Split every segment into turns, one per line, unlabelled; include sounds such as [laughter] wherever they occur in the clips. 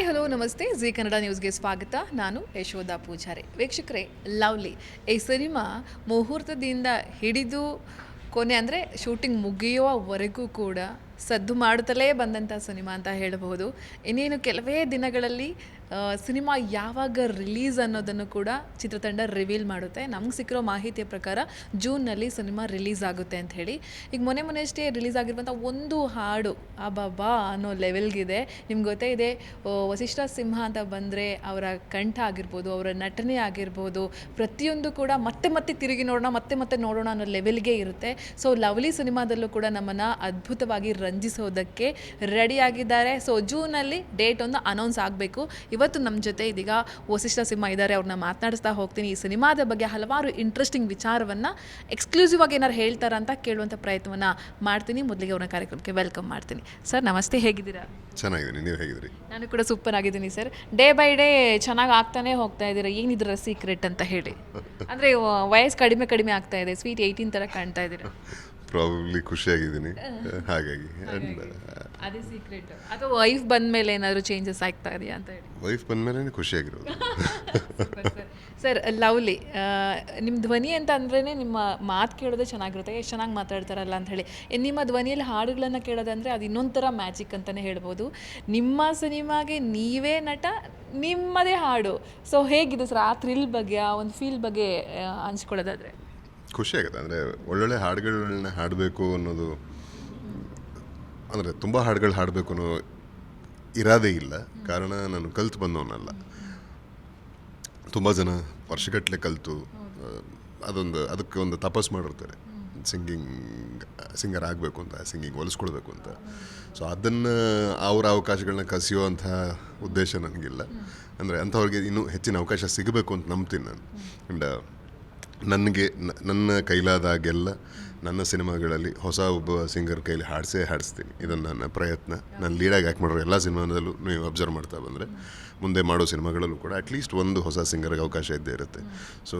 Hi hello ನಮಸ್ತೆ. G Kannada ನ್ಯೂಸ್ಗೆ ಸ್ವಾಗತ. ನಾನು ಯಶೋಧ ಪೂಜಾರಿ. ವೀಕ್ಷಕರೇ, ಲವ್ಲಿ. ಈ ಸಿನಿಮಾ ಮುಹೂರ್ತದಿಂದ ಹಿಡಿದು ಕೊನೆ ಅಂದರೆ ಶೂಟಿಂಗ್ ಮುಗಿಯುವವರೆಗೂ ಕೂಡ ಸದ್ದು ಮಾಡುತ್ತಲೇ ಬಂದಂಥ ಸಿನಿಮಾ ಅಂತ ಹೇಳಬಹುದು. ಇನ್ನೇನು ಕೆಲವೇ ದಿನಗಳಲ್ಲಿ ಸಿನಿಮಾ ಯಾವಾಗ ರಿಲೀಸ್ ಅನ್ನೋದನ್ನು ಕೂಡ ಚಿತ್ರತಂಡ ರಿವೀಲ್ ಮಾಡುತ್ತೆ. ನಮ್ಗೆ ಸಿಕ್ಕಿರೋ ಮಾಹಿತಿಯ ಪ್ರಕಾರ ಜೂನ್ನಲ್ಲಿ ಸಿನಿಮಾ ರಿಲೀಸ್ ಆಗುತ್ತೆ ಅಂತ ಹೇಳಿ. ಈಗ ಮೊನ್ನೆ ಮೊನ್ನೆ ಅಷ್ಟೇ ರಿಲೀಸ್ ಆಗಿರುವಂಥ ಒಂದು ಹಾಡು, ಅಬ್ಬಬ್ಬಾ ಅನ್ನೋ ಲೆವೆಲ್ಗಿದೆ ನಿಮ್ಗೆ ಗೊತ್ತೇ ಇದೆ ವಸಿಷ್ಠ ಸಿಂಹ ಅಂತ ಬಂದರೆ ಅವರ ಕಂಠ ಆಗಿರ್ಬೋದು, ಅವರ ನಟನೆ ಆಗಿರ್ಬೋದು, ಪ್ರತಿಯೊಂದು ಕೂಡ ಮತ್ತೆ ಮತ್ತೆ ತಿರುಗಿ ನೋಡೋಣ, ಮತ್ತೆ ಮತ್ತೆ ನೋಡೋಣ ಅನ್ನೋ ಲೆವೆಲ್ಗೆ ಇರುತ್ತೆ. ಸೊ ಲವ್ಲಿ ಸಿನಿಮಾದಲ್ಲೂ ಕೂಡ ನಮ್ಮನ್ನು ಅದ್ಭುತವಾಗಿ ರಂಜಿಸೋದಕ್ಕೆ ರೆಡಿಯಾಗಿದ್ದಾರೆ ಸೊ ಜೂನಲ್ಲಿ ಡೇಟ್ ಒಂದು ಅನೌನ್ಸ್ ಆಗಬೇಕು. ಇವತ್ತು ನಮ್ಮ ಜೊತೆ ಇದೀಗ ವಸಿಷ್ಠ ಸಿಂಹ ಇದ್ದಾರೆ ಅವ್ರನ್ನ ಮಾತನಾಡಿಸ್ತಾ ಹೋಗ್ತೀನಿ. ಈ ಸಿನಿಮಾದ ಬಗ್ಗೆ ಹಲವಾರು ಇಂಟ್ರೆಸ್ಟಿಂಗ್ ವಿಚಾರವನ್ನು ಎಕ್ಸ್ಕ್ಲೂಸಿವ್ ಆಗಿ ಏನಾರು ಹೇಳ್ತಾರ ಅಂತ ಕೇಳುವಂಥ ಪ್ರಯತ್ನವನ್ನು ಮಾಡ್ತೀನಿ. ಮೊದಲಿಗೆ ಅವ್ರನ್ನ ಕಾರ್ಯಕ್ರಮಕ್ಕೆ ವೆಲ್ಕಮ್ ಮಾಡ್ತೀನಿ. ಸರ್ ನಮಸ್ತೆ ಹೇಗಿದ್ದೀರಾ?
ಚೆನ್ನಾಗಿದ್ದೀನಿ. ನೀವು ಹೇಗಿದ್ದೀರಿ?
ನಾನು ಕೂಡ ಸೂಪರ್ ಆಗಿದ್ದೀನಿ ಸರ್ ಡೇ ಬೈ ಡೇ ಚೆನ್ನಾಗಿ ಆಗ್ತಾನೆ ಹೋಗ್ತಾ ಇದ್ದೀರಾ? ಏನಿದ್ರ ಸೀಕ್ರೆಟ್ ಅಂತ ಹೇಳಿ. ಅಂದರೆ ವಯಸ್ಸು ಕಡಿಮೆ ಕಡಿಮೆ ಆಗ್ತಾ ಇದೆ. ಸ್ವೀಟ್ ಏಯ್ಟೀನ್ ಥರ ಕಾಣ್ತಾ ಇದ್ದೀರಾ.
ಪ್ರಾಬಬ್ಲಿ ಖುಷಿಯಾಗಿದ್ದೀನಿ. ಹಾಗಾಗಿ ಆ್ಯಂಡ್
ಅದೇ ಸೀಕ್ರೆಟ್ ಅಥವಾ ವೈಫ್ ಬಂದ ಮೇಲೆ ಏನಾದರೂ ಚೇಂಜಸ್ ಆಗ್ತಾ ಇದೆಯಾ ಅಂತ ಹೇಳಿ.
ವೈಫ್ ಬಂದಮೇಲೆ ಖುಷಿಯಾಗಿರೋದು.
ಸರ್ ಲವ್ಲಿ ನಿಮ್ಮ ಧ್ವನಿ ಅಂತ ಅಂದ್ರೇ ನಿಮ್ಮ ಮಾತು ಕೇಳೋದೇ ಚೆನ್ನಾಗಿರುತ್ತೆ. ಎಷ್ಟು ಚೆನ್ನಾಗಿ ಮಾತಾಡ್ತಾರಲ್ಲ ಅಂತ ಹೇಳಿ. ನಿಮ್ಮ ಧ್ವನಿಯಲ್ಲಿ ಹಾಡುಗಳನ್ನು ಕೇಳೋದಂದರೆ ಅದು ಇನ್ನೊಂಥರ ಮ್ಯಾಜಿಕ್ ಅಂತಲೇ ಹೇಳ್ಬೋದು. ನಿಮ್ಮ ಸಿನಿಮಾಗೆ ನೀವೇ ನಟ ನಿಮ್ಮದೇ ಹಾಡು. ಸೊ ಹೇಗಿದೆ ಸರ್ ಆ ಥ್ರಿಲ್ ಬಗ್ಗೆ ಆ ಒಂದು ಫೀಲ್ ಬಗ್ಗೆ ಹಂಚ್ಕೊಳ್ಳೋದಾದ್ರೆ?
ಖುಷಿಯಾಗುತ್ತೆ ಅಂದರೆ ಒಳ್ಳೊಳ್ಳೆ ಹಾಡುಗಳನ್ನ ಹಾಡಬೇಕು ಅನ್ನೋದು ಅಂದರೆ ತುಂಬ ಹಾಡುಗಳು ಹಾಡಬೇಕು ಅನ್ನೋ ಇರಾದೇ ಇಲ್ಲ. ಕಾರಣ ನಾನು ಕಲ್ತು ಬಂದವನಲ್ಲ. ತುಂಬ ಜನ ವರ್ಷಗಟ್ಟಲೆ ಕಲಿತು ಅದೊಂದು ಅದಕ್ಕೆ ಒಂದು ತಪಸ್ ಮಾಡಿರ್ತಾರೆ. ಸಿಂಗಿಂಗ್ ಸಿಂಗರ್ ಆಗಬೇಕು ಅಂತ ಸಿಂಗಿಂಗ್ ಹೊಲಿಸ್ಕೊಳ್ಬೇಕು ಅಂತ. ಸೊ ಅದನ್ನು ಅವರ ಅವಕಾಶಗಳನ್ನ ಕಸಿಯುವಂಥ ಉದ್ದೇಶ ನನಗಿಲ್ಲ. ಅಂದರೆ ಅಂಥವ್ರಿಗೆ ಇನ್ನೂ ಹೆಚ್ಚಿನ ಅವಕಾಶ ಸಿಗಬೇಕು ಅಂತ ನಂಬ್ತೀನಿ ನಾನು. ಆ್ಯಂಡ್ ನನಗೆ ನನ್ನ ಕೈಲಾದಾಗೆಲ್ಲ ನನ್ನ ಸಿನಿಮಾಗಳಲ್ಲಿ ಹೊಸ ಒಬ್ಬ ಸಿಂಗರ್ ಕೈಲಿ ಹಾಡಿಸೇ ಹಾಡಿಸ್ತೀನಿ. ಇದನ್ನು ನನ್ನ ಪ್ರಯತ್ನ. ನಾನು ಲೀಡಾಗಿ ಆ್ಯಕ್ಟ್ ಮಾಡಿರೋ ಎಲ್ಲ ಸಿನಿಮಾದಲ್ಲೂ ನೀವು ಅಬ್ಸರ್ವ್ ಮಾಡ್ತಾ ಬಂದರೆ ಮುಂದೆ ಮಾಡೋ ಸಿನಿಮಾಗಳಲ್ಲೂ ಕೂಡ ಅಟ್ಲೀಸ್ಟ್ ಒಂದು ಹೊಸ ಸಿಂಗರ್ಗೆ ಅವಕಾಶ ಇದ್ದೇ ಇರುತ್ತೆ. ಸೊ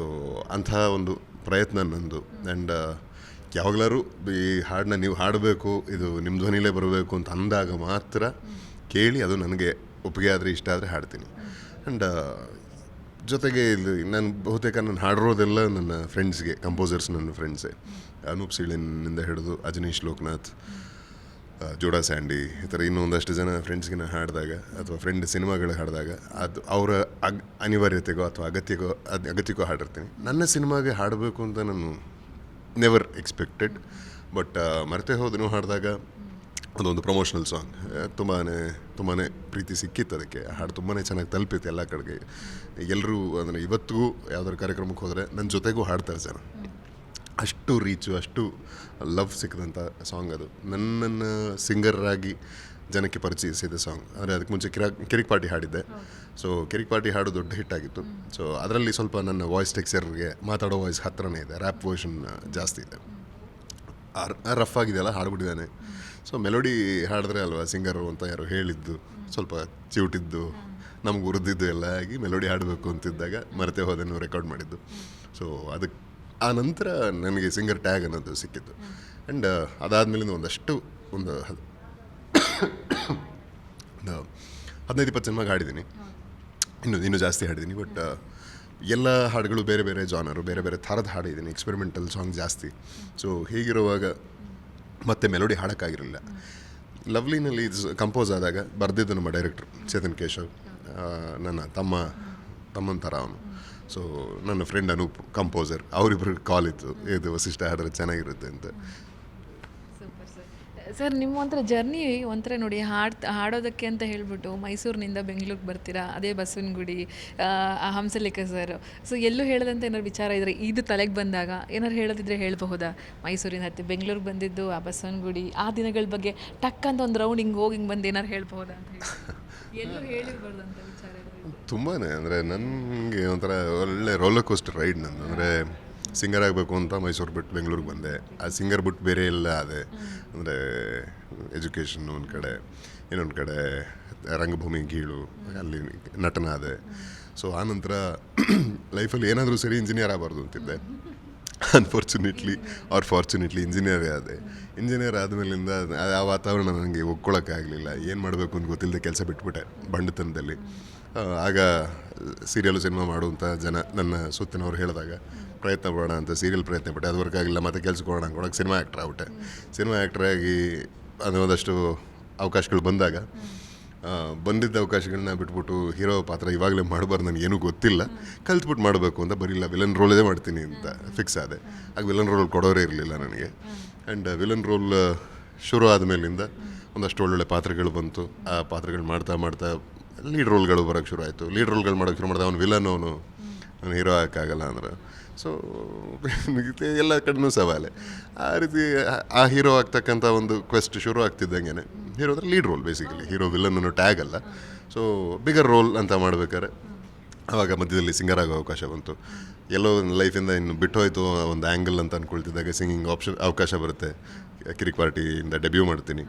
ಅಂತಹ ಒಂದು ಪ್ರಯತ್ನ ನಂದು. ಆ್ಯಂಡ್ ಯಾವಾಗಲಾರು ಈ ಹಾಡನ್ನ ನೀವು ಹಾಡಬೇಕು, ಇದು ನಿಮ್ಮ ಧ್ವನಿಲೇ ಬರಬೇಕು ಅಂತ ಅಂದಾಗ ಮಾತ್ರ ಕೇಳಿ ಅದು ನನಗೆ ಒಪ್ಪಿಗೆ ಆದರೆ ಇಷ್ಟ ಆದರೆ ಹಾಡ್ತೀನಿ. ಆ್ಯಂಡ್ ಜೊತೆಗೆ ಇಲ್ಲಿ ನಾನು ಬಹುತೇಕ ನಾನು ಹಾಡಿರೋದೆಲ್ಲ ನನ್ನ ಫ್ರೆಂಡ್ಸ್ಗೆ ಕಂಪೋಸರ್ಸ್ ನನ್ನ ಫ್ರೆಂಡ್ಸೇ ಅನೂಪ್ ಸೀಳಿನಿಂದ ಹಿಡಿದು ಅಜನೀಶ್ ಲೋಕನಾಥ್ ಜೋಡಾ ಸ್ಯಾಂಡಿ, ಈ ಥರ ಇನ್ನೂ ಒಂದಷ್ಟು ಜನ ಫ್ರೆಂಡ್ಸ್ಗೆ ನಾನು ಹಾಡಿದಾಗ ಅಥವಾ ಫ್ರೆಂಡ್ ಸಿನಿಮಾಗಳು ಹಾಡಿದಾಗ ಅದು ಅವರ ಅಗ್, ಅನಿವಾರ್ಯತೆಗೋ ಅಥವಾ ಅಗತ್ಯಗೋ, ಅದು ಅಗತ್ಯಕ್ಕೋ ಹಾಡಿರ್ತೀನಿ. ನನ್ನ ಸಿನಿಮಾಗೆ ಹಾಡಬೇಕು ಅಂತ ನಾನು ನೆವರ್ ಎಕ್ಸ್ಪೆಕ್ಟೆಡ್ ಬಟ್ ಮರೆತೇ ಹೋದನು ಹಾಡಿದಾಗ ಅದೊಂದು ಪ್ರಮೋಷನಲ್ ಸಾಂಗ್ ತುಂಬಾ ತುಂಬಾ ಪ್ರೀತಿ ಸಿಕ್ಕಿತ್ತು ಅದಕ್ಕೆ. ಹಾಡು ತುಂಬಾ ಚೆನ್ನಾಗಿ ತಲುಪಿತ್ತು ಎಲ್ಲ ಕಡೆಗೆ. ಎಲ್ಲರೂ ಅಂದರೆ ಇವತ್ತಿಗೂ ಯಾವ್ದಾದ್ರು ಕಾರ್ಯಕ್ರಮಕ್ಕೆ ಹೋದರೆ ನನ್ನ ಜೊತೆಗೂ ಹಾಡ್ತಾರೆ ಜನ. ಅಷ್ಟು ರೀಚು, ಅಷ್ಟು ಲವ್ ಸಿಕ್ಕಿದಂಥ ಸಾಂಗ್ ಅದು. ನನ್ನನ್ನು ಸಿಂಗರಾಗಿ ಜನಕ್ಕೆ ಪರಿಚಯಿಸಿದ ಸಾಂಗ್ ಅಂದರೆ ಅದಕ್ಕೆ ಮುಂಚೆ ಕಿರಾ, ಕಿರಿಕ್ ಪಾರ್ಟಿ ಹಾಡಿದ್ದೆ. ಸೊ ಕಿರಿಕ್ ಪಾರ್ಟಿ ಹಾಡು ದೊಡ್ಡ ಹಿಟ್ ಆಗಿತ್ತು. ಸೊ ಅದರಲ್ಲಿ ಸ್ವಲ್ಪ ನನ್ನ ವಾಯ್ಸ್ ಟೆಕ್ಸ್ಚರ್ಗೆ ಮಾತಾಡೋ ವಾಯ್ಸ್ ಹತ್ರನೇ ಇದೆ. ರ್ಯಾಪ್ ವರ್ಷನ್ ಜಾಸ್ತಿ ಇದೆ. ರಫ್ ಆಗಿದೆಯಲ್ಲ ಹಾಡ್ಬಿಟ್ಟಿದ್ದಾನೆ. ಸೊ ಮೆಲೋಡಿ ಹಾಡಿದ್ರೆ ಅಲ್ವಾ ಸಿಂಗರು ಅಂತ ಯಾರು ಹೇಳಿದ್ದು, ಸ್ವಲ್ಪ ಚಿವುಟಿದ್ದು ನಮ್ಗೆ ಉರಿದಿದ್ದು ಎಲ್ಲ ಆಗಿ ಮೆಲೋಡಿ ಹಾಡಬೇಕು ಅಂತಿದ್ದಾಗ ಮರೆತೆ ಹೋದನ್ನು ರೆಕಾರ್ಡ್ ಮಾಡಿದ್ದು. ಸೊ ಅದಕ್ಕೆ ಆ ನಂತರ ನನಗೆ ಸಿಂಗರ್ ಟ್ಯಾಗ್ ಅನ್ನೋದು ಸಿಕ್ಕಿತ್ತು. ಆ್ಯಂಡ್ ಅದಾದಮೇಲಿಂದ ಒಂದಷ್ಟು, ಒಂದು ಒಂದು ಹದಿನೈದು, ಇಪ್ಪತ್ತು ಸಿನಿಮಾಗೆ ಹಾಡಿದ್ದೀನಿ. ಇನ್ನು, ಇನ್ನೂ ಜಾಸ್ತಿ ಹಾಡಿದ್ದೀನಿ ಬಟ್ ಎಲ್ಲ ಹಾಡುಗಳು ಬೇರೆ ಬೇರೆ ಜಾನರು ಬೇರೆ ಬೇರೆ ಥರದ ಹಾಡಿದ್ದೀನಿ ಎಕ್ಸ್ಪೆರಿಮೆಂಟಲ್ ಸಾಂಗ್ ಜಾಸ್ತಿ. ಸೊ ಹೀಗಿರುವಾಗ ಮತ್ತೆ ಮೆಲೋಡಿ ಹಾಡೋಕ್ಕಾಗಿರಲಿಲ್ಲ. ಲವ್ಲಿನಲ್ಲಿ ಇದು ಕಂಪೋಸ್ ಆದಾಗ ಬರೆದಿದ್ದು ನಮ್ಮ ಡೈರೆಕ್ಟ್ರು ಚೇತನ್ ಕೇಶವ್ ನನ್ನ ತಮ್ಮ, ತಮ್ಮನ ಥರ ಅವನು. ಸೊ ನನ್ನ ಫ್ರೆಂಡ್ ಅನೂಪ್ ಕಂಪೋಸರ್ ಅವರಿಬ್ಬರು ಕಾಲ್ ಇತ್ತು. ಇದು ವಸಿಷ್ಠ ಹಾಡಿದ್ರೆ ಚೆನ್ನಾಗಿರುತ್ತೆ ಅಂತ.
ಸರ್ ನಿಮ್ಮ ಒಂಥರ ಜರ್ನಿ ಒಂಥರ ನೋಡಿ ಹಾಡ್ ಹಾಡೋದಕ್ಕೆ ಅಂತ ಹೇಳ್ಬಿಟ್ಟು ಮೈಸೂರಿನಿಂದ ಬೆಂಗಳೂರಿಗೆ ಬರ್ತೀರಾ? ಅದೇ ಬಸವನಗುಡಿ ಆ, ಹಂಸಲೇಖ ಸರ್ ಸೊ ಎಲ್ಲೂ ಹೇಳದಂತ ಏನಾರು ವಿಚಾರ ಇದ್ರೆ ಇದು ತಲೆಗೆ ಬಂದಾಗ ಏನಾರು ಹೇಳೋದಿದ್ರೆ ಹೇಳಬಹುದಾ? ಮೈಸೂರಿನ ಹತ್ತಿ ಬೆಂಗಳೂರಿಗೆ ಬಂದಿದ್ದು ಆ ಬಸವನಗುಡಿ ಆ ದಿನಗಳ ಬಗ್ಗೆ ಟಕ್ ಅಂತ ಒಂದು ರೌಂಡ್ ಹಿಂಗೆ ಹೋಗಿ ಹಿಂಗೆ ಬಂದು ಏನಾರು ಹೇಳ್ಬಹುದಾ ಅಂತ ಎಲ್ಲೂ ಹೇಳಿರ್ಬಾರ್ದು ಅಂತ ವಿಚಾರ
ತುಂಬಾ ಅಂದರೆ ನನಗೆ ಒಂಥರ ಒಳ್ಳೆ ರೋಲರ್ ಕೋಸ್ಟರ್ ರೈಡ್ ನಂದು. ಅಂದರೆ ಸಿಂಗರ್ ಆಗಬೇಕು ಅಂತ ಮೈಸೂರು ಬಿಟ್ಟು ಬೆಂಗಳೂರಿಗೆ ಬಂದೆ. ಆ ಸಿಂಗರ್ ಬಿಟ್ಟು ಬೇರೆ ಎಲ್ಲ ಅದೇ ಅಂದರೆ ಎಜುಕೇಷನ್ ಒಂದು ಕಡೆ ಇನ್ನೊಂದು ಕಡೆ ರಂಗಭೂಮಿ ಗೀಳು ಅಲ್ಲಿ ನಟನ ಅದೇ ಸೊ ಆನಂತರ ಲೈಫಲ್ಲಿ ಏನಾದರೂ ಸರಿ ಇಂಜಿನಿಯರ್ ಆಗಬಾರ್ದು ಅಂತಿದ್ದೆ. ಅನ್ಫಾರ್ಚುನೇಟ್ಲಿ ಆರ್ ಫಾರ್ಚುನೇಟ್ಲಿ ಇಂಜಿನಿಯರೇ ಆದೆ. ಇಂಜಿನಿಯರ್ ಆದಮೇಲಿಂದ ಆ ವಾತಾವರಣ ನನಗೆ ಒಗ್ಕೊಳ್ಳೋಕ್ಕಾಗಲಿಲ್ಲ ಏನು ಮಾಡಬೇಕು ಅಂತ ಗೊತ್ತಿಲ್ಲದೆ ಕೆಲಸ ಬಿಟ್ಬಿಟ್ಟೆ ಬಂಡತನದಲ್ಲಿ. ಆಗ ಸೀರಿಯಲು ಸಿನಿಮಾ ಮಾಡುವಂಥ ಜನ ನನ್ನ ಸುತ್ತಿನವ್ರು ಹೇಳಿದಾಗ ಪ್ರಯತ್ನ ಪಡೋಣ ಅಂತ ಸೀರಿಯಲ್ ಪ್ರಯತ್ನ ಪಟ್ಟೆ ಅದು ವರ್ಕ್ ಆಗಿಲ್ಲ, ಮತ್ತೆ ಕೆಲಸ ಕೊಡೋಣ ಅನ್ಕೊಳಕ್ಕೆ ಸಿನಿಮಾ ಆ್ಯಕ್ಟ್ರ್ ಆಗ್ಬಿಟ್ಟೆ. ಸಿನಿಮಾ ಆ್ಯಕ್ಟ್ರಾಗಿ ಅದು ಒಂದಷ್ಟು ಅವಕಾಶಗಳು ಬಂದಾಗ ಬಂದಿದ್ದ ಅವಕಾಶಗಳನ್ನ ಬಿಟ್ಬಿಟ್ಟು ಹೀರೋ ಪಾತ್ರ ಇವಾಗಲೇ ಮಾಡಬಾರ್ದು ನನಗೆ ಏನೂ ಗೊತ್ತಿಲ್ಲ. ಕಲ್ತ್ಬಿಟ್ಟು ಮಾಡಬೇಕು ಅಂತ ಬರೀಲ್ಲ ವಿಲನ್ ರೋಲೇ ಮಾಡ್ತೀನಿ ಅಂತ ಫಿಕ್ಸ್ ಆದೆ. ಆಗ ವಿಲನ್ ರೋಲ್ ಕೊಡೋರೇ ಇರಲಿಲ್ಲ ನನಗೆ. ಆ್ಯಂಡ್ ವಿಲನ್ ರೋಲ್ ಶುರು ಆದಮೇಲಿಂದ ಒಂದಷ್ಟು ಒಳ್ಳೊಳ್ಳೆ ಪಾತ್ರಗಳು ಬಂತು. ಆ ಪಾತ್ರಗಳು ಮಾಡ್ತಾ ಮಾಡ್ತಾ ಲೀಡ್ ರೋಲ್ಗಳು ಬರೋಕ್ಕೆ ಶುರು ಆಯಿತು. ಲೀಡ್ ರೋಲ್ಗಳು ಮಾಡೋಕ್ಕೆ ಶುರು ಮಾಡಿದೆ ಅವ್ನು ವಿಲನ್ ಅವನು, ಅವ್ನು ಹೀರೋ ಹಾಕಾಗಲ್ಲ ಅಂದ್ರೆ. ಸೊ [laughs] ಎಲ್ಲ ಕಡೆನೂ ಸವಾಲೆ. ಆ ರೀತಿ, ಆ- ಹೀರೋ ಆಗ್ತಕ್ಕಂಥ ಒಂದು ಕ್ವೆಸ್ಟ್ ಶುರು ಆಗ್ತಿದ್ದಂಗೆ ಹೀರೋ ಅಂದರೆ lead role basically hero villain ಅನ್ನೋ ಟ್ಯಾಗ್ ಅಲ್ಲ. ಸೊ ಬಿಗರ್ ರೋಲ್ ಅಂತ ಮಾಡ್ಬೇಕಾದ್ರೆ ಆವಾಗ ಮಧ್ಯದಲ್ಲಿ ಸಿಂಗರ್ ಆಗೋ ಅವಕಾಶ ಬಂತು. ಎಲ್ಲೋ ಒಂದು ಲೈಫಿಂದ ಇನ್ನು ಬಿಟ್ಟು ಹೋಯ್ತು ಒಂದು ಆ್ಯಂಗಲ್ ಅಂತ ಅಂದ್ಕೊಳ್ತಿದ್ದಾಗ ಸಿಂಗಿಂಗ್ ಆಪ್ಷನ್ ಅವಕಾಶ ಬರುತ್ತೆ. ಕಿರಿಕ್ ಪಾರ್ಟಿಯಿಂದ ಡೆಬ್ಯೂ ಮಾಡ್ತೀನಿ.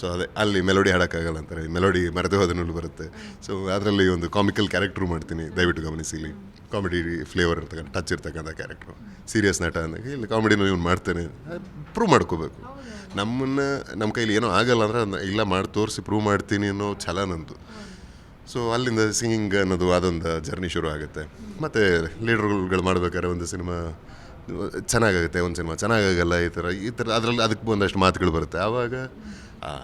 ಸೊ ಅದೇ, ಅಲ್ಲಿ ಮೆಲೋಡಿ ಹಾಡೋಕ್ಕಾಗಲ್ಲ ಅಂತಾರೆ. ಮೆಲೋಡಿ ಮರೆತು ಹೋದನಲ್ಲಿ ಬರುತ್ತೆ. ಸೊ ಅದರಲ್ಲಿ ಒಂದು ಕಾಮಿಕಲ್ ಕ್ಯಾರೆಕ್ಟ್ರು ಮಾಡ್ತೀನಿ. ದಯವಿಟ್ಟು ಗಮನಿಸಿ ಇಲ್ಲಿ ಕಾಮಿಡಿ ಫ್ಲೇವರ್ ಇರ್ತಕ್ಕಂಥ ಟಚ್ ಇರ್ತಕ್ಕಂಥ ಕ್ಯಾರೆಕ್ಟ್ರು ಸೀರಿಯಸ್ ನಟ ಅಂದಾಗ ಇಲ್ಲಿ ಕಾಮಿಡಿನೂ ಇವ್ನು ಮಾಡ್ತೇನೆ. ಪ್ರೂವ್ ಮಾಡ್ಕೋಬೇಕು. ನಮ್ಮನ್ನು ನಮ್ಮ ಕೈಲಿ ಏನೋ ಆಗಲ್ಲ ಅಂದರೆ ಇಲ್ಲ ಮಾಡಿ ತೋರಿಸಿ ಪ್ರೂವ್ ಮಾಡ್ತೀನಿ ಅನ್ನೋ ಛಲ ನಂದು. ಸೊ ಅಲ್ಲಿಂದ ಸಿಂಗಿಂಗ್ ಅನ್ನೋದು ಅದೊಂದು ಜರ್ನಿ ಶುರು ಆಗುತ್ತೆ. ಮತ್ತು ಲೀಡರ್ಗಳು ಮಾಡ್ಬೇಕಾದ್ರೆ ಒಂದು ಸಿನಿಮಾ ಚೆನ್ನಾಗಾಗುತ್ತೆ, ಒಂದು ಸಿನಿಮಾ ಚೆನ್ನಾಗಾಗಲ್ಲ, ಈ ಥರ ಈ ಥರ ಅದರಲ್ಲಿ ಅದಕ್ಕೆ ಒಂದಷ್ಟು ಮಾತುಗಳು ಬರುತ್ತೆ. ಆವಾಗ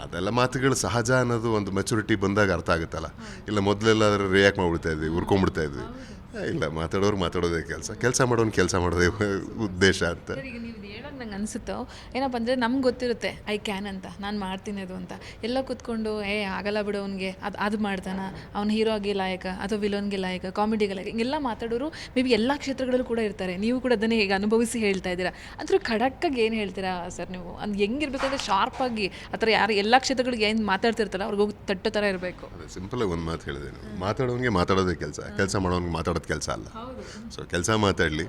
ಅದೆಲ್ಲ ಮಾತುಗಳು ಸಹಜ ಅನ್ನೋದು ಒಂದು ಮೆಚುರಿಟಿ ಬಂದಾಗ ಅರ್ಥ ಆಗುತ್ತಲ್ಲ. ಇಲ್ಲ ಮೊದಲೆಲ್ಲ ಅದರ ರಿಯಾಕ್ಟ್ ಮಾಡಿಬಿಡ್ತಾ ಇದ್ವಿ ಉರ್ಕೊಂಡ್ಬಿಡ್ತಾ ಇದ್ವಿ. ಇಲ್ಲ, ಮಾತಾಡೋರು ಮಾತಾಡೋದೇ ಕೆಲಸ. ಕೆಲಸ ಮಾಡೋನು ಕೆಲಸ ಮಾಡೋದೇ ಉದ್ದೇಶ ಅಂತ.
ನೀವು ನಂಗೆ ಅನಿಸುತ್ತೋ ಏನಪ್ಪ ಅಂದರೆ ನಮ್ಗೆ ಗೊತ್ತಿರುತ್ತೆ ಐ ಕ್ಯಾನ್ ಅಂತ ನಾನು ಮಾಡ್ತೀನಿ ಅದು ಅಂತ. ಎಲ್ಲ ಕೂತ್ಕೊಂಡು ಏ ಆಗಲ್ಲ ಬಿಡು ಅವ್ನಿಗೆ ಅದು ಅದು ಮಾಡ್ತಾನ ಅವ್ನು ಹೀರೋಗೆ ಲಾಯಕ ಅಥವಾ ವಿಲೋನ್ಗೆ ಲಾಯಕ ಕಾಮಿಡಿಗೆ ಲಾಯಕ. ಹಿಂಗೆಲ್ಲ ಮಾತಾಡೋರು ಮೇ ಬಿ ಎಲ್ಲ ಕ್ಷೇತ್ರಗಳಲ್ಲೂ ಕೂಡ ಇರ್ತಾರೆ. ನೀವು ಕೂಡ ಅದನ್ನೇ ಹೇಗೆ ಅನುಭವಿಸಿ ಹೇಳ್ತಾ ಇದ್ದೀರಾ? ಅಂದರೂ ಖಡಕ್ಕಾಗಿ ಏನು ಹೇಳ್ತೀರಾ ಸರ್ ನೀವು? ಅದು ಹೆಂಗಿರ್ಬೇಕಂದ್ರೆ ಶಾರ್ಪಾಗಿ ಆ ಥರ ಯಾರು ಎಲ್ಲ ಕ್ಷೇತ್ರಗಳಿಗೆ ಏನು ಮಾತಾಡ್ತಿರ್ತಾರೋ ಅವ್ರಿಗೆ ಹೋಗಿ ತಟ್ಟೋ ಥರ ಇರಬೇಕು.
ಸಿಂಪಲ್ ಸಿಂಪಲಾಗಿ ಒಂದು ಮಾತು ಹೇಳಿದೆ ಮಾತಾಡೋನಿಗೆ ಮಾತಾಡೋದೇ ಕೆಲಸ. ಕೆಲಸ ಮಾಡೋನಿಗೆ ಮಾತಾಡೋದು ಕೆಲಸ ಅಲ್ಲ. ಸೊ ಕೆಲಸ ಮಾತಾಡಲಿ.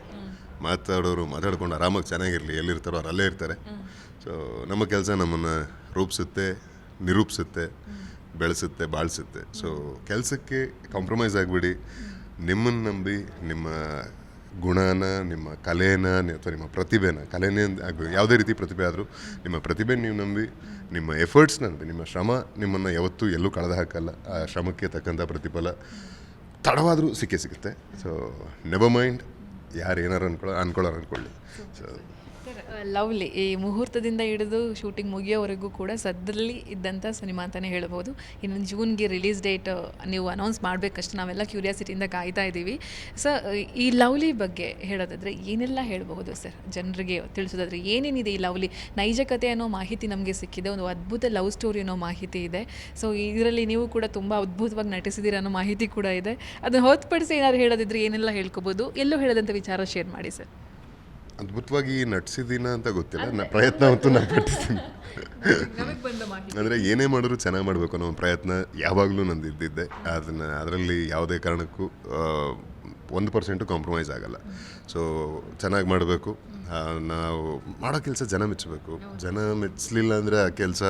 ಮಾತಾಡೋರು ಮಾತಾಡ್ಕೊಂಡು ಆರಾಮಾಗಿ ಚೆನ್ನಾಗಿರಲಿ ಎಲ್ಲಿರ್ತಾರೋ ಅವ್ರು ಅಲ್ಲೇ ಇರ್ತಾರೆ. ಸೊ ನಮ್ಮ ಕೆಲಸ ನಮ್ಮನ್ನು ರೂಪಿಸುತ್ತೆ ನಿರೂಪಿಸುತ್ತೆ ಬೆಳೆಸುತ್ತೆ ಬಾಳಿಸುತ್ತೆ. ಸೊ ಕೆಲಸಕ್ಕೆ ಕಾಂಪ್ರಮೈಸ್ ಆಗಿಬಿಡಿ. ನಿಮ್ಮನ್ನು ನಂಬಿ ನಿಮ್ಮ ಗುಣನ ನಿಮ್ಮ ಕಲೆನ ಅಥವಾ ನಿಮ್ಮ ಪ್ರತಿಭೆನ ಕಲೆನೇ ಆಗಬೇಕು ಯಾವುದೇ ರೀತಿ ಪ್ರತಿಭೆ ಆದರೂ ನಿಮ್ಮ ಪ್ರತಿಭೆ ನೀವು ನಂಬಿ ನಿಮ್ಮ ಎಫರ್ಟ್ಸ್ನ ನಂಬಿ ನಿಮ್ಮ ಶ್ರಮ ನಿಮ್ಮನ್ನು ಯಾವತ್ತೂ ಎಲ್ಲೂ ಕಳೆದು ಹಾಕಲ್ಲ. ಆ ಶ್ರಮಕ್ಕೆ ತಕ್ಕಂಥ ಪ್ರತಿಫಲ ತಡವಾದರೂ ಸಿಕ್ಕೇ ಸಿಗುತ್ತೆ. ಸೊ ನೆವರ್ ಮೈಂಡ್ ಯಾರು ಏನಾರು ಅನ್ಕೊಳ್ಳೋ ಅನ್ಕೊಳ್ಳೋರು ಅನ್ಕೊಳ್ಳಿ. ಸೊ
ಲವ್ಲಿ, ಈ ಮುಹೂರ್ತದಿಂದ ಹಿಡಿದು ಶೂಟಿಂಗ್ ಮುಗಿಯೋವರೆಗೂ ಕೂಡ ಸದ್ದಲ್ಲಿ ಇದ್ದಂಥ ಸಿನಿಮಾ ಅಂತಲೇ ಹೇಳ್ಬೋದು. ಇನ್ನು ಜೂನ್ಗೆ ರಿಲೀಸ್ ಡೇಟ್ ನೀವು ಅನೌನ್ಸ್ ಮಾಡಬೇಕಷ್ಟು. ನಾವೆಲ್ಲ ಕ್ಯೂರಿಯಾಸಿಟಿಯಿಂದ ಕಾಯ್ತಾ ಇದ್ದೀವಿ ಸರ್ ಈ ಲವ್ಲಿ ಬಗ್ಗೆ ಹೇಳೋದಾದರೆ ಏನೆಲ್ಲ ಹೇಳಬಹುದು ಸರ್? ಜನರಿಗೆ ತಿಳಿಸೋದಾದರೆ ಏನೇನಿದೆ ಈ ಲವ್ಲಿ? ನೈಜ ಕಥೆ ಅನ್ನೋ ಮಾಹಿತಿ ನಮಗೆ ಸಿಕ್ಕಿದೆ. ಒಂದು ಅದ್ಭುತ ಲವ್ ಸ್ಟೋರಿ ಅನ್ನೋ ಮಾಹಿತಿ ಇದೆ. ಸೊ ಇದರಲ್ಲಿ ನೀವು ಕೂಡ ತುಂಬ ಅದ್ಭುತವಾಗಿ ನಟಿಸಿದ್ದೀರ ಅನ್ನೋ ಮಾಹಿತಿ ಕೂಡ ಇದೆ. ಅದನ್ನು ಹೊರತುಪಡಿಸಿ ಏನಾದರೂ ಹೇಳೋದಿದ್ರೆ ಏನೆಲ್ಲ ಹೇಳ್ಕೊಬೋದು? ಎಲ್ಲೂ ಹೇಳೋದಂಥ ವಿಚಾರ ಶೇರ್ ಮಾಡಿ ಸರ್.
ಅದ್ಭುತವಾಗಿ ನಟಿಸಿದ್ದೀನ ಅಂತ ಗೊತ್ತಿಲ್ಲ. ನ ಪ್ರಯತ್ನ ಅಂತೂ ನಾನು ಪಟ್ಟಿದ್ದೀನಿ. ಅಂದರೆ ಏನೇ ಮಾಡಿದ್ರು ಚೆನ್ನಾಗಿ ಮಾಡಬೇಕು ಅನ್ನೋ ಪ್ರಯತ್ನ ಯಾವಾಗಲೂ ನಂದು ಇದ್ದಿದ್ದೆ. ಅದನ್ನು ಅದರಲ್ಲಿ ಯಾವುದೇ ಕಾರಣಕ್ಕೂ ಒಂದು ಪರ್ಸೆಂಟು ಕಾಂಪ್ರಮೈಸ್ ಆಗಲ್ಲ. ಸೊ ಚೆನ್ನಾಗಿ ಮಾಡಬೇಕು. ನಾವು ಮಾಡೋ ಕೆಲಸ ಜನ ಮೆಚ್ಚಬೇಕು ಜನ ಮೆಚ್ಚಲಿಲ್ಲ ಅಂದರೆ ಆ ಕೆಲಸ